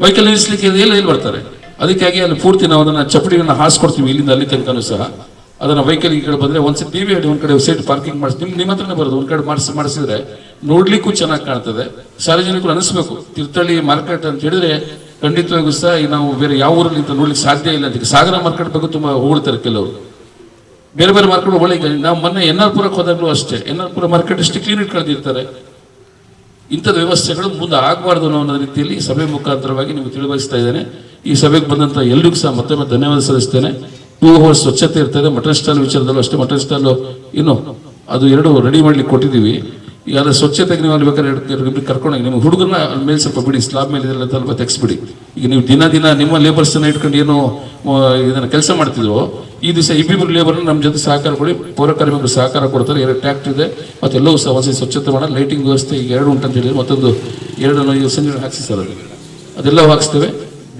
ವೈಕಲ್ ನಿಲ್ಲಿಸ್ಲಿಕ್ಕೆ ಎಲ್ಲ ಇಲ್ಲಿ ಬರ್ತಾರೆ. ಅದಕ್ಕಾಗಿ ಅಲ್ಲಿ ಪೂರ್ತಿ ನಾವು ಅದನ್ನ ಚಪ್ಪಡಿಗಳನ್ನ ಹಾಸ್ಕೊಡ್ತೀವಿ ಇಲ್ಲಿಂದ ಅಲ್ಲಿ ತನಕನೂ ಸಹ. ಅದನ್ನ ವೆಹಿಕಲ್ ಈ ಕಡೆ ಬಂದ್ರೆ ಒಂದ್ಸತಿ ನೀವೇ ಹೇಳಿ ಒಂದು ಕಡೆ ಸೈಟ್ ಪಾರ್ಕಿಂಗ್ ಮಾಡಿಸಿ ನಿಮ್ಮ ನಿಮ್ಮ ಹತ್ರನೇ ಬರೋದು. ಒಂದು ಕಡೆ ಮಾಡಿಸಿ ಮಾಡಿಸಿದ್ರೆ ನೋಡ್ಲಿಕ್ಕೂ ಚೆನ್ನಾಗಿ ಕಾಣ್ತದೆ. ಸಾರ್ವಜನಿಕರು ಅನಿಸ್ಬೇಕು. ತೀರ್ಥಹಳ್ಳಿ ಮಾರ್ಕೆಟ್ ಅಂತ ಹೇಳಿದ್ರೆ ಖಂಡಿತವಾಗೂ ಸಹ ನಾವು ಬೇರೆ ಯಾವ ಊರಲ್ಲಿ ಅಂತ ನೋಡ್ಲಿಕ್ಕೆ ಸಾಧ್ಯ ಇಲ್ಲ. ಅಂತ ಸಾಗರ ಮಾರ್ಕೆಟ್ ಬಗ್ಗೆ ತುಂಬಾ ಹೊಗಳ್ತಾರೆ ಕೆಲವರು. ಬೇರೆ ಬೇರೆ ಮಾರ್ಕೆಟ್ ಒಳ್ಳೆ ನಾವು ಮೊನ್ನೆ ಎನ್ ಆರ್ ಪುರಕ್ಕೆ ಹೋದಾಗಲೂ ಅಷ್ಟೇ. ಎನ್ ಆರ್ ಪುರ ಮಾರ್ಕೆಟ್ ಎಷ್ಟು ಕ್ಲೀನ್ ಕಳೆದಿರ್ತಾರೆ ಇಂಥದ್ದು ವ್ಯವಸ್ಥೆಗಳು ಮುಂದೆ ಆಗಬಾರ್ದು ಅನ್ನೋ ರೀತಿಯಲ್ಲಿ ಸಭೆ ಮುಖಾಂತರವಾಗಿ ನಿಮಗೆ ತಿಳಿವಹಿಸ್ತಾ ಇದ್ದೇನೆ. ಈ ಸಭೆಗೆ ಬಂದಂಥ ಎಲ್ರಿಗೂ ಸಹ ಮತ್ತೊಮ್ಮೆ ಧನ್ಯವಾದ ಸಲ್ಲಿಸ್ತೇನೆ. ಟೂ ಅವರ್ಸ್ ಸ್ವಚ್ಛತೆ ಇರ್ತದೆ. ಮಟನ್ ಸ್ಟಾಲ್ ವಿಚಾರದಲ್ಲೂ ಅಷ್ಟೇ. ಮಟನ್ ಸ್ಟಾಲ್ ಇನ್ನು ಅದು ಎರಡು ರೆಡಿ ಮಾಡ್ಲಿಕ್ಕೆ ಕೊಟ್ಟಿದ್ದೀವಿ. ಅದ್ರ ಸ್ವಚ್ಛತೆಗೆ ನೀವು ಅಲ್ಲಿ ಬೇಕಾದ್ರೆ ಕರ್ಕೊಂಡೋಗಿ ನಿಮ್ಮ ಹುಡುಗನ ಅಲ್ಲಿ ಮೇಲೆ ಸ್ವಲ್ಪ ಬಿಡಿ, ಸ್ಲಾಬ್ ಮೇಲೆ ಇದೆಲ್ಲ ಸ್ವಲ್ಪ ತೆಗೆಸ್ಬಿಡಿ. ಈಗ ನೀವು ದಿನ ದಿನ ನಿಮ್ಮ ಲೇಬರ್ಸನ್ನ ಇಟ್ಕೊಂಡು ಏನು ಇದನ್ನು ಕೆಲಸ ಮಾಡ್ತಿದ್ರು, ಈ ದಿವಸ ಇಬ್ಬಿಬ್ಬರು ಲೇಬರ್ನ ನಮ್ಮ ಜೊತೆ ಸಹಕಾರ ಕೊಡಿ. ಪೌರ ಕಾರ್ಮಿಕರು ಸಹಕಾರ ಕೊಡ್ತಾರೆ. ಎರಡು ಟ್ಯಾಕ್ಟ್ ಇದೆ. ಮತ್ತೆಲ್ಲವೂ ಸಹ ಸ್ವಚ್ಛತೆ ಮಾಡೋಣ. ಲೈಟಿಂಗ್ ವ್ಯವಸ್ಥೆ ಈಗ ಎರಡು ಉಂಟಂತ ಹೇಳಿದ್ರೆ ಮತ್ತೊಂದು ಎರಡು ಸಂಜೆ ಹಾಕ್ಸಿ ಸರ್ ಅದು ಅದೆಲ್ಲ ಹಾಕ್ಸ್ತೇವೆ.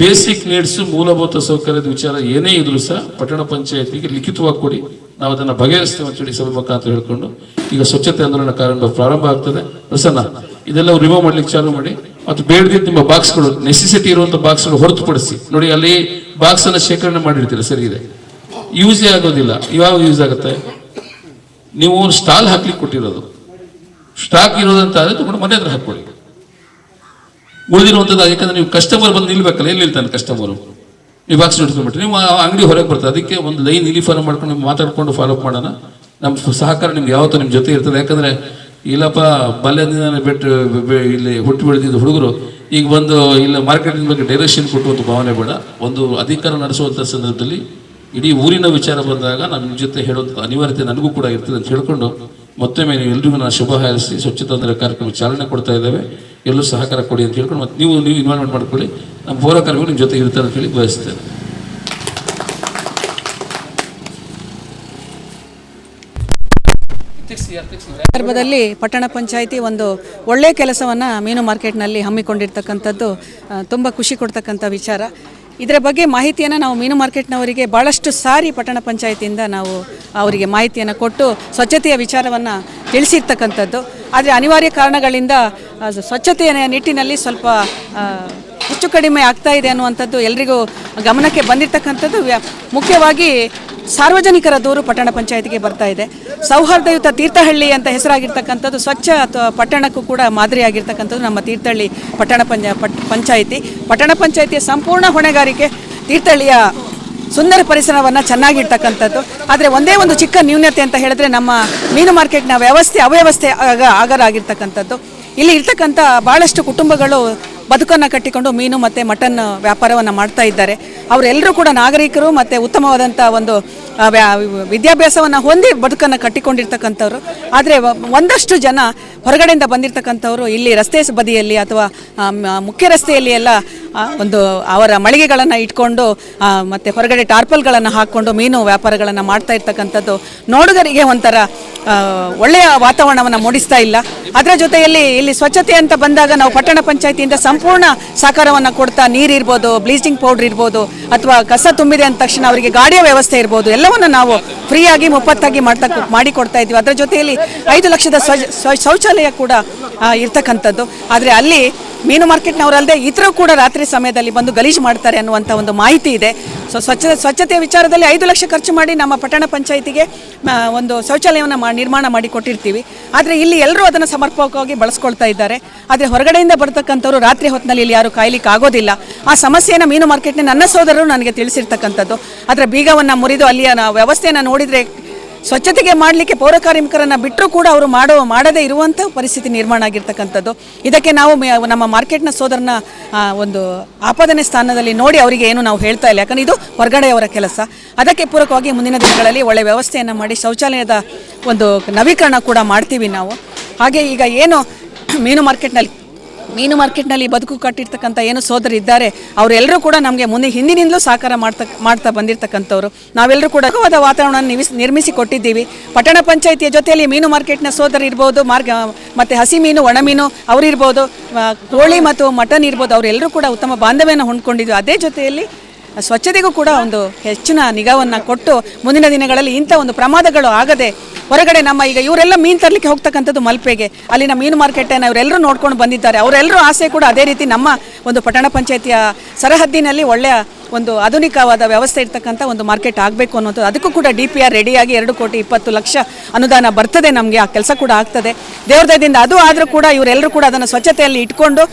ಬೇಸಿಕ್ ನೀಡ್ಸು ಮೂಲಭೂತ ಸೌಕರ್ಯದ ವಿಚಾರ ಏನೇ ಇದ್ರು ಸಹ ಪಟ್ಟಣ ಪಂಚಾಯತಿಗೆ ಲಿಖಿತವಾಗಿ ಕೊಡಿ. ನಾವು ಅದನ್ನು ಬಗೆಹರಿಸ್ತೇವೆ ಅಂತ ಹೇಳಿ ಸಭೆ ಮುಖಾಂತರ ಹೇಳ್ಕೊಂಡು, ಈಗ ಸ್ವಚ್ಛತೆ ಆಂದೋಲನ ಕಾರ್ಯ ಪ್ರಾರಂಭ ಆಗ್ತದೆ. ಪ್ರಸನ್ನ ಇದೆಲ್ಲ ರಿಮೂವ್ ಮಾಡ್ಲಿಕ್ಕೆ ಚಾಲೂ ಮಾಡಿ, ಮತ್ತು ಬೇಡದಿದ್ದ ನಿಮ್ಮ ಬಾಕ್ಸ್ಗಳು ನೆಸೆಸಿಟಿ ಇರುವಂಥ ಬಾಕ್ಸ್ಗಳು ಹೊರತುಪಡಿಸಿ, ನೋಡಿ ಅಲ್ಲಿ ಬಾಕ್ಸ್ ಅನ್ನ ಶೇಖರಣೆ ಮಾಡಿರ್ತೀರ, ಸರಿ ಇದೆ. ಯೂಸೇ ಆಗೋದಿಲ್ಲ. ಯಾವಾಗ ಯೂಸ್ ಆಗುತ್ತೆ? ನೀವು ಸ್ಟಾಲ್ ಹಾಕ್ಲಿಕ್ಕೆ ಕೊಟ್ಟಿರೋದು. ಸ್ಟಾಕ್ ಇರೋದಂತ ಆದರೆ ತಗೊಂಡು ಮನೆ ಹತ್ರ ಹಾಕ್ಕೊಳ್ಳಿ. ಉಳಿದಿರುವಂಥದ್ದು, ಯಾಕಂದ್ರೆ ನೀವು ಕಸ್ಟಮರ್ ಬಂದು ನಿಲ್ಬೇಕಲ್ಲ ಎಲ್ಲಿ ನಿಲ್ತಾನೆ ಕಸ್ಟಮರು ನೀವು ಬಾಕ್ಸ್ ನೀವು ಆ ಅಂಗಡಿ ಹೊರಗೆ ಬರ್ತದೆ ಅದಕ್ಕೆ ಒಂದು ಲೈನ್ ಇಲ್ಲಿ ಫಾಲೋ ಮಾಡ್ಕೊಂಡು ನೀವು ಮಾತಾಡ್ಕೊಂಡು ಫಾಲೋ ಮಾಡೋಣ. ನಮ್ಮ ಸಹಕಾರ ನಿಮ್ಗೆ ಯಾವತ್ತೂ ನಿಮ್ಮ ಜೊತೆ ಇರ್ತದೆ. ಯಾಕಂದರೆ ಇಲ್ಲಪ್ಪ ಬಾಲ್ಯದಿಂದ ಬಿಟ್ಟು ಇಲ್ಲಿ ಹುಟ್ಟು ಬೆಳೆದಿದ್ದ ಹುಡುಗರು, ಈಗ ಒಂದು ಇಲ್ಲ ಮಾರ್ಕೆಟಿನ ಬಗ್ಗೆ ಡೈರೆಕ್ಷನ್ ಕೊಟ್ಟುವಂಥ ಭಾವನೆ ಬೇಡ. ಒಂದು ಅಧಿಕಾರ ನಡೆಸುವಂಥ ಸಂದರ್ಭದಲ್ಲಿ ಇಡೀ ಊರಿನ ವಿಚಾರ ಬಂದಾಗ ನಾನು ನಿಮ್ಮ ಜೊತೆ ಹೇಳುವಂಥ ಅನಿವಾರ್ಯತೆ ನನಗೂ ಕೂಡ ಇರ್ತದೆ ಅಂತ ಹೇಳ್ಕೊಂಡು ಮತ್ತೊಮ್ಮೆ ನೀವು ಎಲ್ರಿಗೂ ನಾನು ಶುಭ ಹಾರೈಸಿ ಸ್ವಚ್ಛತಾ ಕಾರ್ಯಕ್ರಮ ಚಾಲನೆ ಕೊಡ್ತಾ ಇದ್ದೇವೆ. ಎಲ್ಲರೂ ಸಹಕಾರ ಕೊಡಿ ಅಂತ ಹೇಳ್ಕೊಂಡು ಮತ್ತೆ ನೀವು ನೀವು ಇನ್ವಾಲ್ವ್ಮೆಂಟ್ ಮಾಡ್ಕೊಳ್ಳಿ. ನಮ್ಮ ಪೌರ ನಿಮ್ಮ ಜೊತೆ ಇರ್ತಾರೆ ಅಂತ ಹೇಳಿ ಬಯಸ್ತೇನೆ. ಸಂದರ್ಭದಲ್ಲಿ ಪಟ್ಟಣ ಪಂಚಾಯಿತಿ ಒಂದು ಒಳ್ಳೆಯ ಕೆಲಸವನ್ನು ಮೀನು ಮಾರ್ಕೆಟ್ನಲ್ಲಿ ಹಮ್ಮಿಕೊಂಡಿರ್ತಕ್ಕಂಥದ್ದು ತುಂಬ ಖುಷಿ ಕೊಡ್ತಕ್ಕಂಥ ವಿಚಾರ. ಇದರ ಬಗ್ಗೆ ಮಾಹಿತಿಯನ್ನು ನಾವು ಮೀನು ಮಾರ್ಕೆಟ್ನವರಿಗೆ ಭಾಳಷ್ಟು ಸಾರಿ ಪಟ್ಟಣ ಪಂಚಾಯತಿಯಿಂದ ನಾವು ಅವರಿಗೆ ಮಾಹಿತಿಯನ್ನು ಕೊಟ್ಟು ಸ್ವಚ್ಛತೆಯ ವಿಚಾರವನ್ನು ತಿಳಿಸಿರ್ತಕ್ಕಂಥದ್ದು. ಆದರೆ ಅನಿವಾರ್ಯ ಕಾರಣಗಳಿಂದ ಸ್ವಚ್ಛತೆಯ ನಿಟ್ಟಿನಲ್ಲಿ ಸ್ವಲ್ಪ ಹೆಚ್ಚು ಕಡಿಮೆ ಆಗ್ತಾ ಇದೆ ಅನ್ನುವಂಥದ್ದು ಎಲ್ರಿಗೂ ಗಮನಕ್ಕೆ ಬಂದಿರತಕ್ಕಂಥದ್ದು. ಮುಖ್ಯವಾಗಿ ಸಾರ್ವಜನಿಕರ ದೂರು ಪಟ್ಟಣ ಪಂಚಾಯತಿಗೆ ಬರ್ತಾ ಇದೆ. ಸೌಹಾರ್ದಯುತ ತೀರ್ಥಹಳ್ಳಿ ಅಂತ ಹೆಸರಾಗಿರ್ತಕ್ಕಂಥದ್ದು ಸ್ವಚ್ಛ ಅಥವಾ ಪಟ್ಟಣಕ್ಕೂ ಕೂಡ ಮಾದರಿಯಾಗಿರ್ತಕ್ಕಂಥದ್ದು ನಮ್ಮ ತೀರ್ಥಹಳ್ಳಿ ಪಟ್ಟಣ ಪಂಚ ಪಂಚಾಯಿತಿ. ಪಟ್ಟಣ ಪಂಚಾಯಿತಿಯ ಸಂಪೂರ್ಣ ಹೊಣೆಗಾರಿಕೆ ತೀರ್ಥಹಳ್ಳಿಯ ಸುಂದರ ಪರಿಸರವನ್ನು ಚೆನ್ನಾಗಿರ್ತಕ್ಕಂಥದ್ದು. ಆದರೆ ಒಂದೇ ಒಂದು ಚಿಕ್ಕ ನ್ಯೂನತೆ ಅಂತ ಹೇಳಿದ್ರೆ ನಮ್ಮ ಮೀನು ಮಾರ್ಕೆಟ್ನ ವ್ಯವಸ್ಥೆ, ಅವ್ಯವಸ್ಥೆ ಆಗ ಆಗರಾಗಿರ್ತಕ್ಕಂಥದ್ದು. ಇಲ್ಲಿ ಇರ್ತಕ್ಕಂಥ ಭಾಳಷ್ಟು ಕುಟುಂಬಗಳು ಬದುಕನ್ನು ಕಟ್ಟಿಕೊಂಡು ಮೀನು ಮತ್ತು ಮಟನ್ ವ್ಯಾಪಾರವನ್ನು ಮಾಡ್ತಾ ಇದ್ದಾರೆ. ಅವರೆಲ್ಲರೂ ಕೂಡ ನಾಗರಿಕರು ಮತ್ತು ಉತ್ತಮವಾದಂಥ ಒಂದು ವಿದ್ಯಾಭ್ಯಾಸವನ್ನು ಹೊಂದಿ ಬದುಕನ್ನು ಕಟ್ಟಿಕೊಂಡಿರ್ತಕ್ಕಂಥವ್ರು. ಆದರೆ ಒಂದಷ್ಟು ಜನ ಹೊರಗಡೆಯಿಂದ ಬಂದಿರತಕ್ಕಂಥವ್ರು ಇಲ್ಲಿ ರಸ್ತೆ ಬದಿಯಲ್ಲಿ ಅಥವಾ ಮುಖ್ಯ ರಸ್ತೆಯಲ್ಲಿ ಎಲ್ಲ ಒಂದು ಅವರ ಮಳಿಗೆಗಳನ್ನು ಇಟ್ಕೊಂಡು ಮತ್ತು ಹೊರಗಡೆ ಟಾರ್ಪಲ್ಗಳನ್ನು ಹಾಕ್ಕೊಂಡು ಮೀನು ವ್ಯಾಪಾರಗಳನ್ನು ಮಾಡ್ತಾ ಇರ್ತಕ್ಕಂಥದ್ದು ನೋಡುಗರಿಗೆ ಒಂಥರ ಒಳ್ಳೆಯ ವಾತಾವರಣವನ್ನು ಮೂಡಿಸ್ತಾ ಇಲ್ಲ. ಅದರ ಜೊತೆಯಲ್ಲಿ ಇಲ್ಲಿ ಸ್ವಚ್ಛತೆ ಅಂತ ಬಂದಾಗ ನಾವು ಪಟ್ಟಣ ಪಂಚಾಯತಿಯಿಂದ ಸಹಕಾರವನ್ನು ಕೊಡ್ತಾ ನೀರಿರ್ಬೋದು ಬ್ಲೀಚಿಂಗ್ ಪೌಡ್ರ್ ಇರ್ಬೋದು, ಅಥವಾ ಕಸ ತುಂಬಿದೆ ಅಂದ ತಕ್ಷಣ ಅವರಿಗೆ ಗಾಡಿಯ ವ್ಯವಸ್ಥೆ ಇರ್ಬೋದು, ಎಲ್ಲವನ್ನು ನಾವು ಫ್ರೀಯಾಗಿ ಮುಪ್ಪತ್ತಾಗಿ ಮಾಡ್ತಾ ಮಾಡಿಕೊಡ್ತಾ ಇದ್ವಿ. ಅದರ ಜೊತೆಯಲ್ಲಿ ಐದು ಲಕ್ಷದ ಶೌಚಾಲಯ ಕೂಡ ಇರ್ತಕ್ಕಂಥದ್ದು. ಆದರೆ ಅಲ್ಲಿ ಮೀನು ಮಾರ್ಕೆಟ್ನವರಲ್ಲದೆ ಇತರೂ ಕೂಡ ರಾತ್ರಿ ಸಮಯದಲ್ಲಿ ಬಂದು ಗಲೀಜು ಮಾಡ್ತಾರೆ ಅನ್ನುವಂಥ ಒಂದು ಮಾಹಿತಿ ಇದೆ. ಸೊ ಸ್ವಚ್ಛ, ಸ್ವಚ್ಛತೆಯ ವಿಚಾರದಲ್ಲಿ ಐದು ಲಕ್ಷ ಖರ್ಚು ಮಾಡಿ ನಮ್ಮ ಪಟ್ಟಣ ಪಂಚಾಯಿತಿಗೆ ಒಂದು ಶೌಚಾಲಯವನ್ನು ಮಾ, ನಿರ್ಮಾಣ ಮಾಡಿ ಕೊಟ್ಟಿರ್ತೀವಿ. ಆದರೆ ಇಲ್ಲಿ ಎಲ್ಲರೂ ಅದನ್ನು ಸಮರ್ಪಕವಾಗಿ ಬಳಸ್ಕೊಳ್ತಾ ಇದ್ದಾರೆ. ಆದರೆ ಹೊರಗಡೆಯಿಂದ ಬರ್ತಕ್ಕಂಥವ್ರು ರಾತ್ರಿ ಹೊತ್ತಿನಲ್ಲಿ ಇಲ್ಲಿ ಯಾರು ಕಾಯ್ಲಿಕ್ಕೆ ಆಗೋದಿಲ್ಲ. ಆ ಸಮಸ್ಯೆಯನ್ನು ಮೀನು ಮಾರ್ಕೆಟ್ನ ನನ್ನ ಸೋದರರು ನನಗೆ ತಿಳಿಸಿರ್ತಕ್ಕಂಥದ್ದು. ಅದರ ಬೀಗವನ್ನು ಮುರಿದು ಅಲ್ಲಿಯ ವ್ಯವಸ್ಥೆಯನ್ನು ನೋಡಿದರೆ ಸ್ವಚ್ಛತೆಗೆ ಮಾಡಲಿಕ್ಕೆ ಪೌರ ಕಾರ್ಮಿಕರನ್ನು ಬಿಟ್ಟರೂ ಕೂಡ ಅವರು ಮಾಡೋ, ಮಾಡದೇ ಇರುವಂಥ ಪರಿಸ್ಥಿತಿ ನಿರ್ಮಾಣ ಆಗಿರ್ತಕ್ಕಂಥದ್ದು. ಇದಕ್ಕೆ ನಾವು ನಮ್ಮ ಮಾರ್ಕೆಟ್ನ ಸೋದರನ ಒಂದು ಆಪಾದನೆ ಸ್ಥಾನದಲ್ಲಿ ನೋಡಿ ಅವರಿಗೆ ಏನು ನಾವು ಹೇಳ್ತಾ ಇಲ್ಲ. ಯಾಕಂದರೆ ಇದು ಹೊರಗಡೆಯವರ ಕೆಲಸ. ಅದಕ್ಕೆ ಪೂರಕವಾಗಿ ಮುಂದಿನ ದಿನಗಳಲ್ಲಿ ಒಳ್ಳೆಯ ವ್ಯವಸ್ಥೆಯನ್ನು ಮಾಡಿ ಶೌಚಾಲಯದ ಒಂದು ನವೀಕರಣ ಕೂಡ ಮಾಡ್ತೀವಿ ನಾವು. ಹಾಗೆ ಈಗ ಏನು ಮೀನು ಮಾರ್ಕೆಟ್ನಲ್ಲಿ ಮೀನು ಮಾರ್ಕೆಟ್ನಲ್ಲಿ ಬದುಕು ಕಟ್ಟಿರ್ತಕ್ಕಂಥ ಏನು ಸೋದರಿ ಇದ್ದಾರೆ, ಅವರೆಲ್ಲರೂ ಕೂಡ ನಮಗೆ ಮುಂದೆ ಹಿಂದಿನಿಂದಲೂ ಸಹಕಾರ ಮಾಡ್ತಾ ಮಾಡ್ತಾ ಬಂದಿರತಕ್ಕಂಥವ್ರು. ನಾವೆಲ್ಲರೂ ಕೂಡ ಅಗವಾದ ವಾತಾವರಣ ನಿರ್ಮಿಸಿ ನಿರ್ಮಿಸಿ ಕೊಟ್ಟಿದ್ದೀವಿ. ಪಟ್ಟಣ ಪಂಚಾಯಿತಿಯ ಜೊತೆಯಲ್ಲಿ ಮೀನು ಮಾರ್ಕೆಟ್ನ ಸೋದರ ಇರ್ಬೋದು, ಮಾರ್ಗ, ಮತ್ತು ಹಸಿ ಮೀನು, ಒಣ ಮೀನು ಅವರಿರ್ಬೋದು ಕೋಳಿ ಮತ್ತು ಮಟನ್ ಇರ್ಬೋದು, ಅವರೆಲ್ಲರೂ ಕೂಡ ಉತ್ತಮ ಬಾಂಧವ್ಯನ ಹೊಂದ್ಕೊಂಡಿದ್ವಿ ಅದೇ ಜೊತೆಯಲ್ಲಿ ಸ್ವಚ್ಛತೆಗೂ ಕೂಡ ಒಂದು ಹೆಚ್ಚಿನ ನಿಗಾವನ್ನು ಕೊಟ್ಟು ಮುಂದಿನ ದಿನಗಳಲ್ಲಿ ಇಂಥ ಒಂದು ಪ್ರಮಾದಗಳು ಆಗದೆ ಹೊರಗಡೆ ನಮ್ಮ ಈಗ ಇವರೆಲ್ಲ ಮೀನು ತರಲಿಕ್ಕೆ ಹೋಗ್ತಕ್ಕಂಥದ್ದು ಮಲ್ಪೆಗೆ. ಅಲ್ಲಿನ ಮೀನು ಮಾರ್ಕೆಟನ್ನು ಇವರೆಲ್ಲರೂ ನೋಡ್ಕೊಂಡು ಬಂದಿದ್ದಾರೆ. ಅವರೆಲ್ಲರೂ ಆಸೆ ಕೂಡ ಅದೇ ರೀತಿ ನಮ್ಮ ಒಂದು ಪಟ್ಟಣ ಪಂಚಾಯತಿಯ ಸರಹದ್ದಿನಲ್ಲಿ ಒಳ್ಳೆಯ ಒಂದು ಆಧುನಿಕವಾದ ವ್ಯವಸ್ಥೆ ಇರ್ತಕ್ಕಂಥ ಒಂದು ಮಾರ್ಕೆಟ್ ಆಗಬೇಕು ಅನ್ನೋದು, ಅದಕ್ಕೂ ಕೂಡ ಡಿ ಪಿ ಆರ್ ರೆಡಿಯಾಗಿ ಎರಡು ಕೋಟಿ ಇಪ್ಪತ್ತು ಲಕ್ಷ ಅನುದಾನ ಬರ್ತದೆ ನಮಗೆ, ಆ ಕೆಲಸ ಕೂಡ ಆಗ್ತದೆ. ದೇವ್ರದಯದಿಂದ ಅದು ಆದರೂ ಕೂಡ ಇವರೆಲ್ಲರೂ ಕೂಡ ಅದನ್ನು ಸ್ವಚ್ಛತೆಯಲ್ಲಿ ಇಟ್ಕೊಂಡು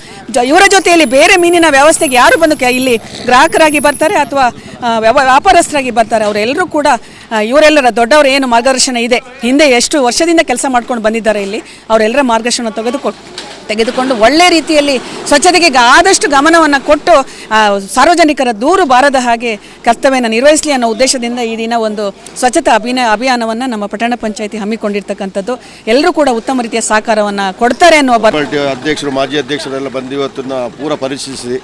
ಇವರ ಜೊತೆಯಲ್ಲಿ ಬೇರೆ ಮೀನಿನ ವ್ಯವಸ್ಥೆಗೆ ಯಾರು ಬಂದು ಇಲ್ಲಿ ಗ್ರಾಹಕರಾಗಿ ಬರ್ತಾರೆ ಅಥವಾ ವ್ಯಾಪಾರಸ್ಥರಾಗಿ ಬರ್ತಾರೆ, ಅವರೆಲ್ಲರೂ ಕೂಡ ಇವರೆಲ್ಲರ ದೊಡ್ಡವರು ಏನು ಮಾರ್ಗದರ್ಶನ ಇದೆ. ಹಿಂದೆ ಎಷ್ಟು ವರ್ಷದಿಂದ ಕೆಲಸ ಮಾಡ್ಕೊಂಡು ಬಂದಿದ್ದಾರೆ ಇಲ್ಲಿ, ಅವರೆಲ್ಲರ ಮಾರ್ಗದರ್ಶನ ತೆಗೆದುಕೊಟ್ಟು ತೆಗೆದುಕೊಂಡು ಒಳ್ಳೆ ರೀತಿಯಲ್ಲಿ ಸ್ವಚ್ಛತೆಗೆ ಆದಷ್ಟು ಗಮನವನ್ನು ಕೊಟ್ಟು ಸಾರ್ವಜನಿಕರ ದೂರು ಬಾರದ ಹಾಗೆ ಕರ್ತವ್ಯನ ನಿರ್ವಹಿಸಲಿ ಅನ್ನೋ ಉದ್ದೇಶದಿಂದ ಈ ದಿನ ಒಂದು ಸ್ವಚ್ಛತಾ ಅಭಿನಯ ಅಭಿಯಾನವನ್ನು ನಮ್ಮ ಪಟ್ಟಣ ಪಂಚಾಯಿತಿ ಹಮ್ಮಿಕೊಂಡಿರ್ತಕ್ಕಂಥದ್ದು. ಎಲ್ಲರೂ ಕೂಡ ಉತ್ತಮ ರೀತಿಯ ಸಹಕಾರವನ್ನು ಕೊಡ್ತಾರೆ ಅನ್ನುವ ಅಧ್ಯಕ್ಷರು, ಮಾಜಿ ಅಧ್ಯಕ್ಷರೆಲ್ಲ ಬಂದು ಇವತ್ತನ್ನ ಪೂರ ಪರಿಶೀಲಿಸಿ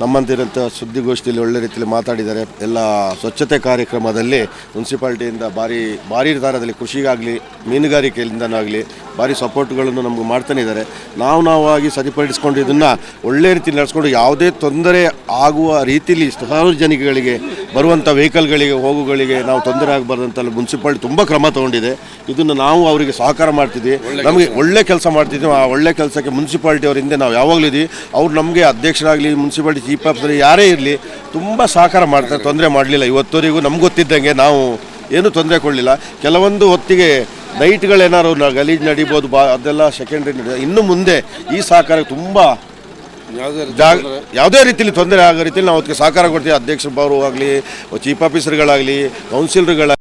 ನಮ್ಮಂತಿರಂಥ ಸುದ್ದಿಗೋಷ್ಠಿಯಲ್ಲಿ ಒಳ್ಳೆ ರೀತಿಯಲ್ಲಿ ಮಾತಾಡಿದ್ದಾರೆ. ಎಲ್ಲ ಸ್ವಚ್ಛತೆ ಕಾರ್ಯಕ್ರಮದಲ್ಲಿ ಮುನ್ಸಿಪಾಲ್ಟಿಯಿಂದ ಭಾರಿ ಭಾರಿ ದಾರದಲ್ಲಿ ಕೃಷಿಗಾಗಲಿ, ಮೀನುಗಾರಿಕೆಯಿಂದನಾಗಲಿ ಭಾರಿ ಸಪೋರ್ಟ್ಗಳನ್ನು ನಮಗೆ ಮಾಡ್ತಾನೆ ಇದ್ದಾರೆ. ನಾವು ನಾವಾಗಿ ಸರಿಪಡಿಸ್ಕೊಂಡು ಇದನ್ನು ಒಳ್ಳೆ ರೀತಿಯಲ್ಲಿ ನಡೆಸ್ಕೊಂಡು ಯಾವುದೇ ತೊಂದರೆ ಆಗುವ ರೀತಿಯಲ್ಲಿ ಸಾರ್ವಜನಿಕಗಳಿಗೆ ಬರುವಂಥ ವೆಹಿಕಲ್ಗಳಿಗೆ ಹೋಗುಗಳಿಗೆ ನಾವು ತೊಂದರೆ ಆಗಬಾರ್ದಂತ ಮುನ್ಸಿಪಾಲ್ಟಿ ತುಂಬ ಕ್ರಮ ತಗೊಂಡಿದೆ. ಇದನ್ನು ನಾವು ಅವರಿಗೆ ಸಹಕಾರ ಮಾಡ್ತಿದ್ವಿ. ನಮಗೆ ಒಳ್ಳೆ ಕೆಲಸ ಮಾಡ್ತಿದ್ವಿ. ಆ ಒಳ್ಳೆ ಕೆಲಸಕ್ಕೆ ಮುನ್ಸಿಪಾಲ್ಟಿ ಅವರ ಹಿಂದೆ ನಾವು ಯಾವಾಗಲೂ ಇದ್ದೀವಿ ಅವ್ರು ನಮಗೆ ಅಧ್ಯಕ್ಷರಾಗಲಿ ಮುನ್ಸಿಪಾಲ್ಟಿ ಚೀಫ್ ಆಫೀಸರ್ ಯಾರೇ ಇರಲಿ ತುಂಬ ಸಹಕಾರ ಮಾಡ್ತಾರೆ. ತೊಂದರೆ ಮಾಡಲಿಲ್ಲ. ಇವತ್ತವರೆಗೂ ನಮ್ಗೆ ಗೊತ್ತಿದ್ದಂಗೆ ನಾವು ಏನೂ ತೊಂದರೆ ಕೊಡಲಿಲ್ಲ. ಕೆಲವೊಂದು ಹೊತ್ತಿಗೆ ನೈಟ್ಗಳೇನಾದ್ರು ಗಲೀಜು ನಡಿಬೋದು ಬಾ ಅದೆಲ್ಲ ಸೆಕೆಂಡ್ರಿ ಇನ್ನು ಮುಂದೆ ಈ ಸಹಕಾರ ತುಂಬ ಜಾಗ ಯಾವುದೇ ರೀತಿಯಲ್ಲಿ ತೊಂದರೆ ಆಗೋ ರೀತಿಯಲ್ಲಿ ನಾವು ಅದಕ್ಕೆ ಸಹಕಾರ ಕೊಡ್ತೀವಿ. ಅಧ್ಯಕ್ಷರು ಆಗಲಿ ಚೀಫ್ ಆಫೀಸರ್ಗಳಾಗಲಿ ಕೌನ್ಸಿಲರ್ಗಳಾಗಲಿ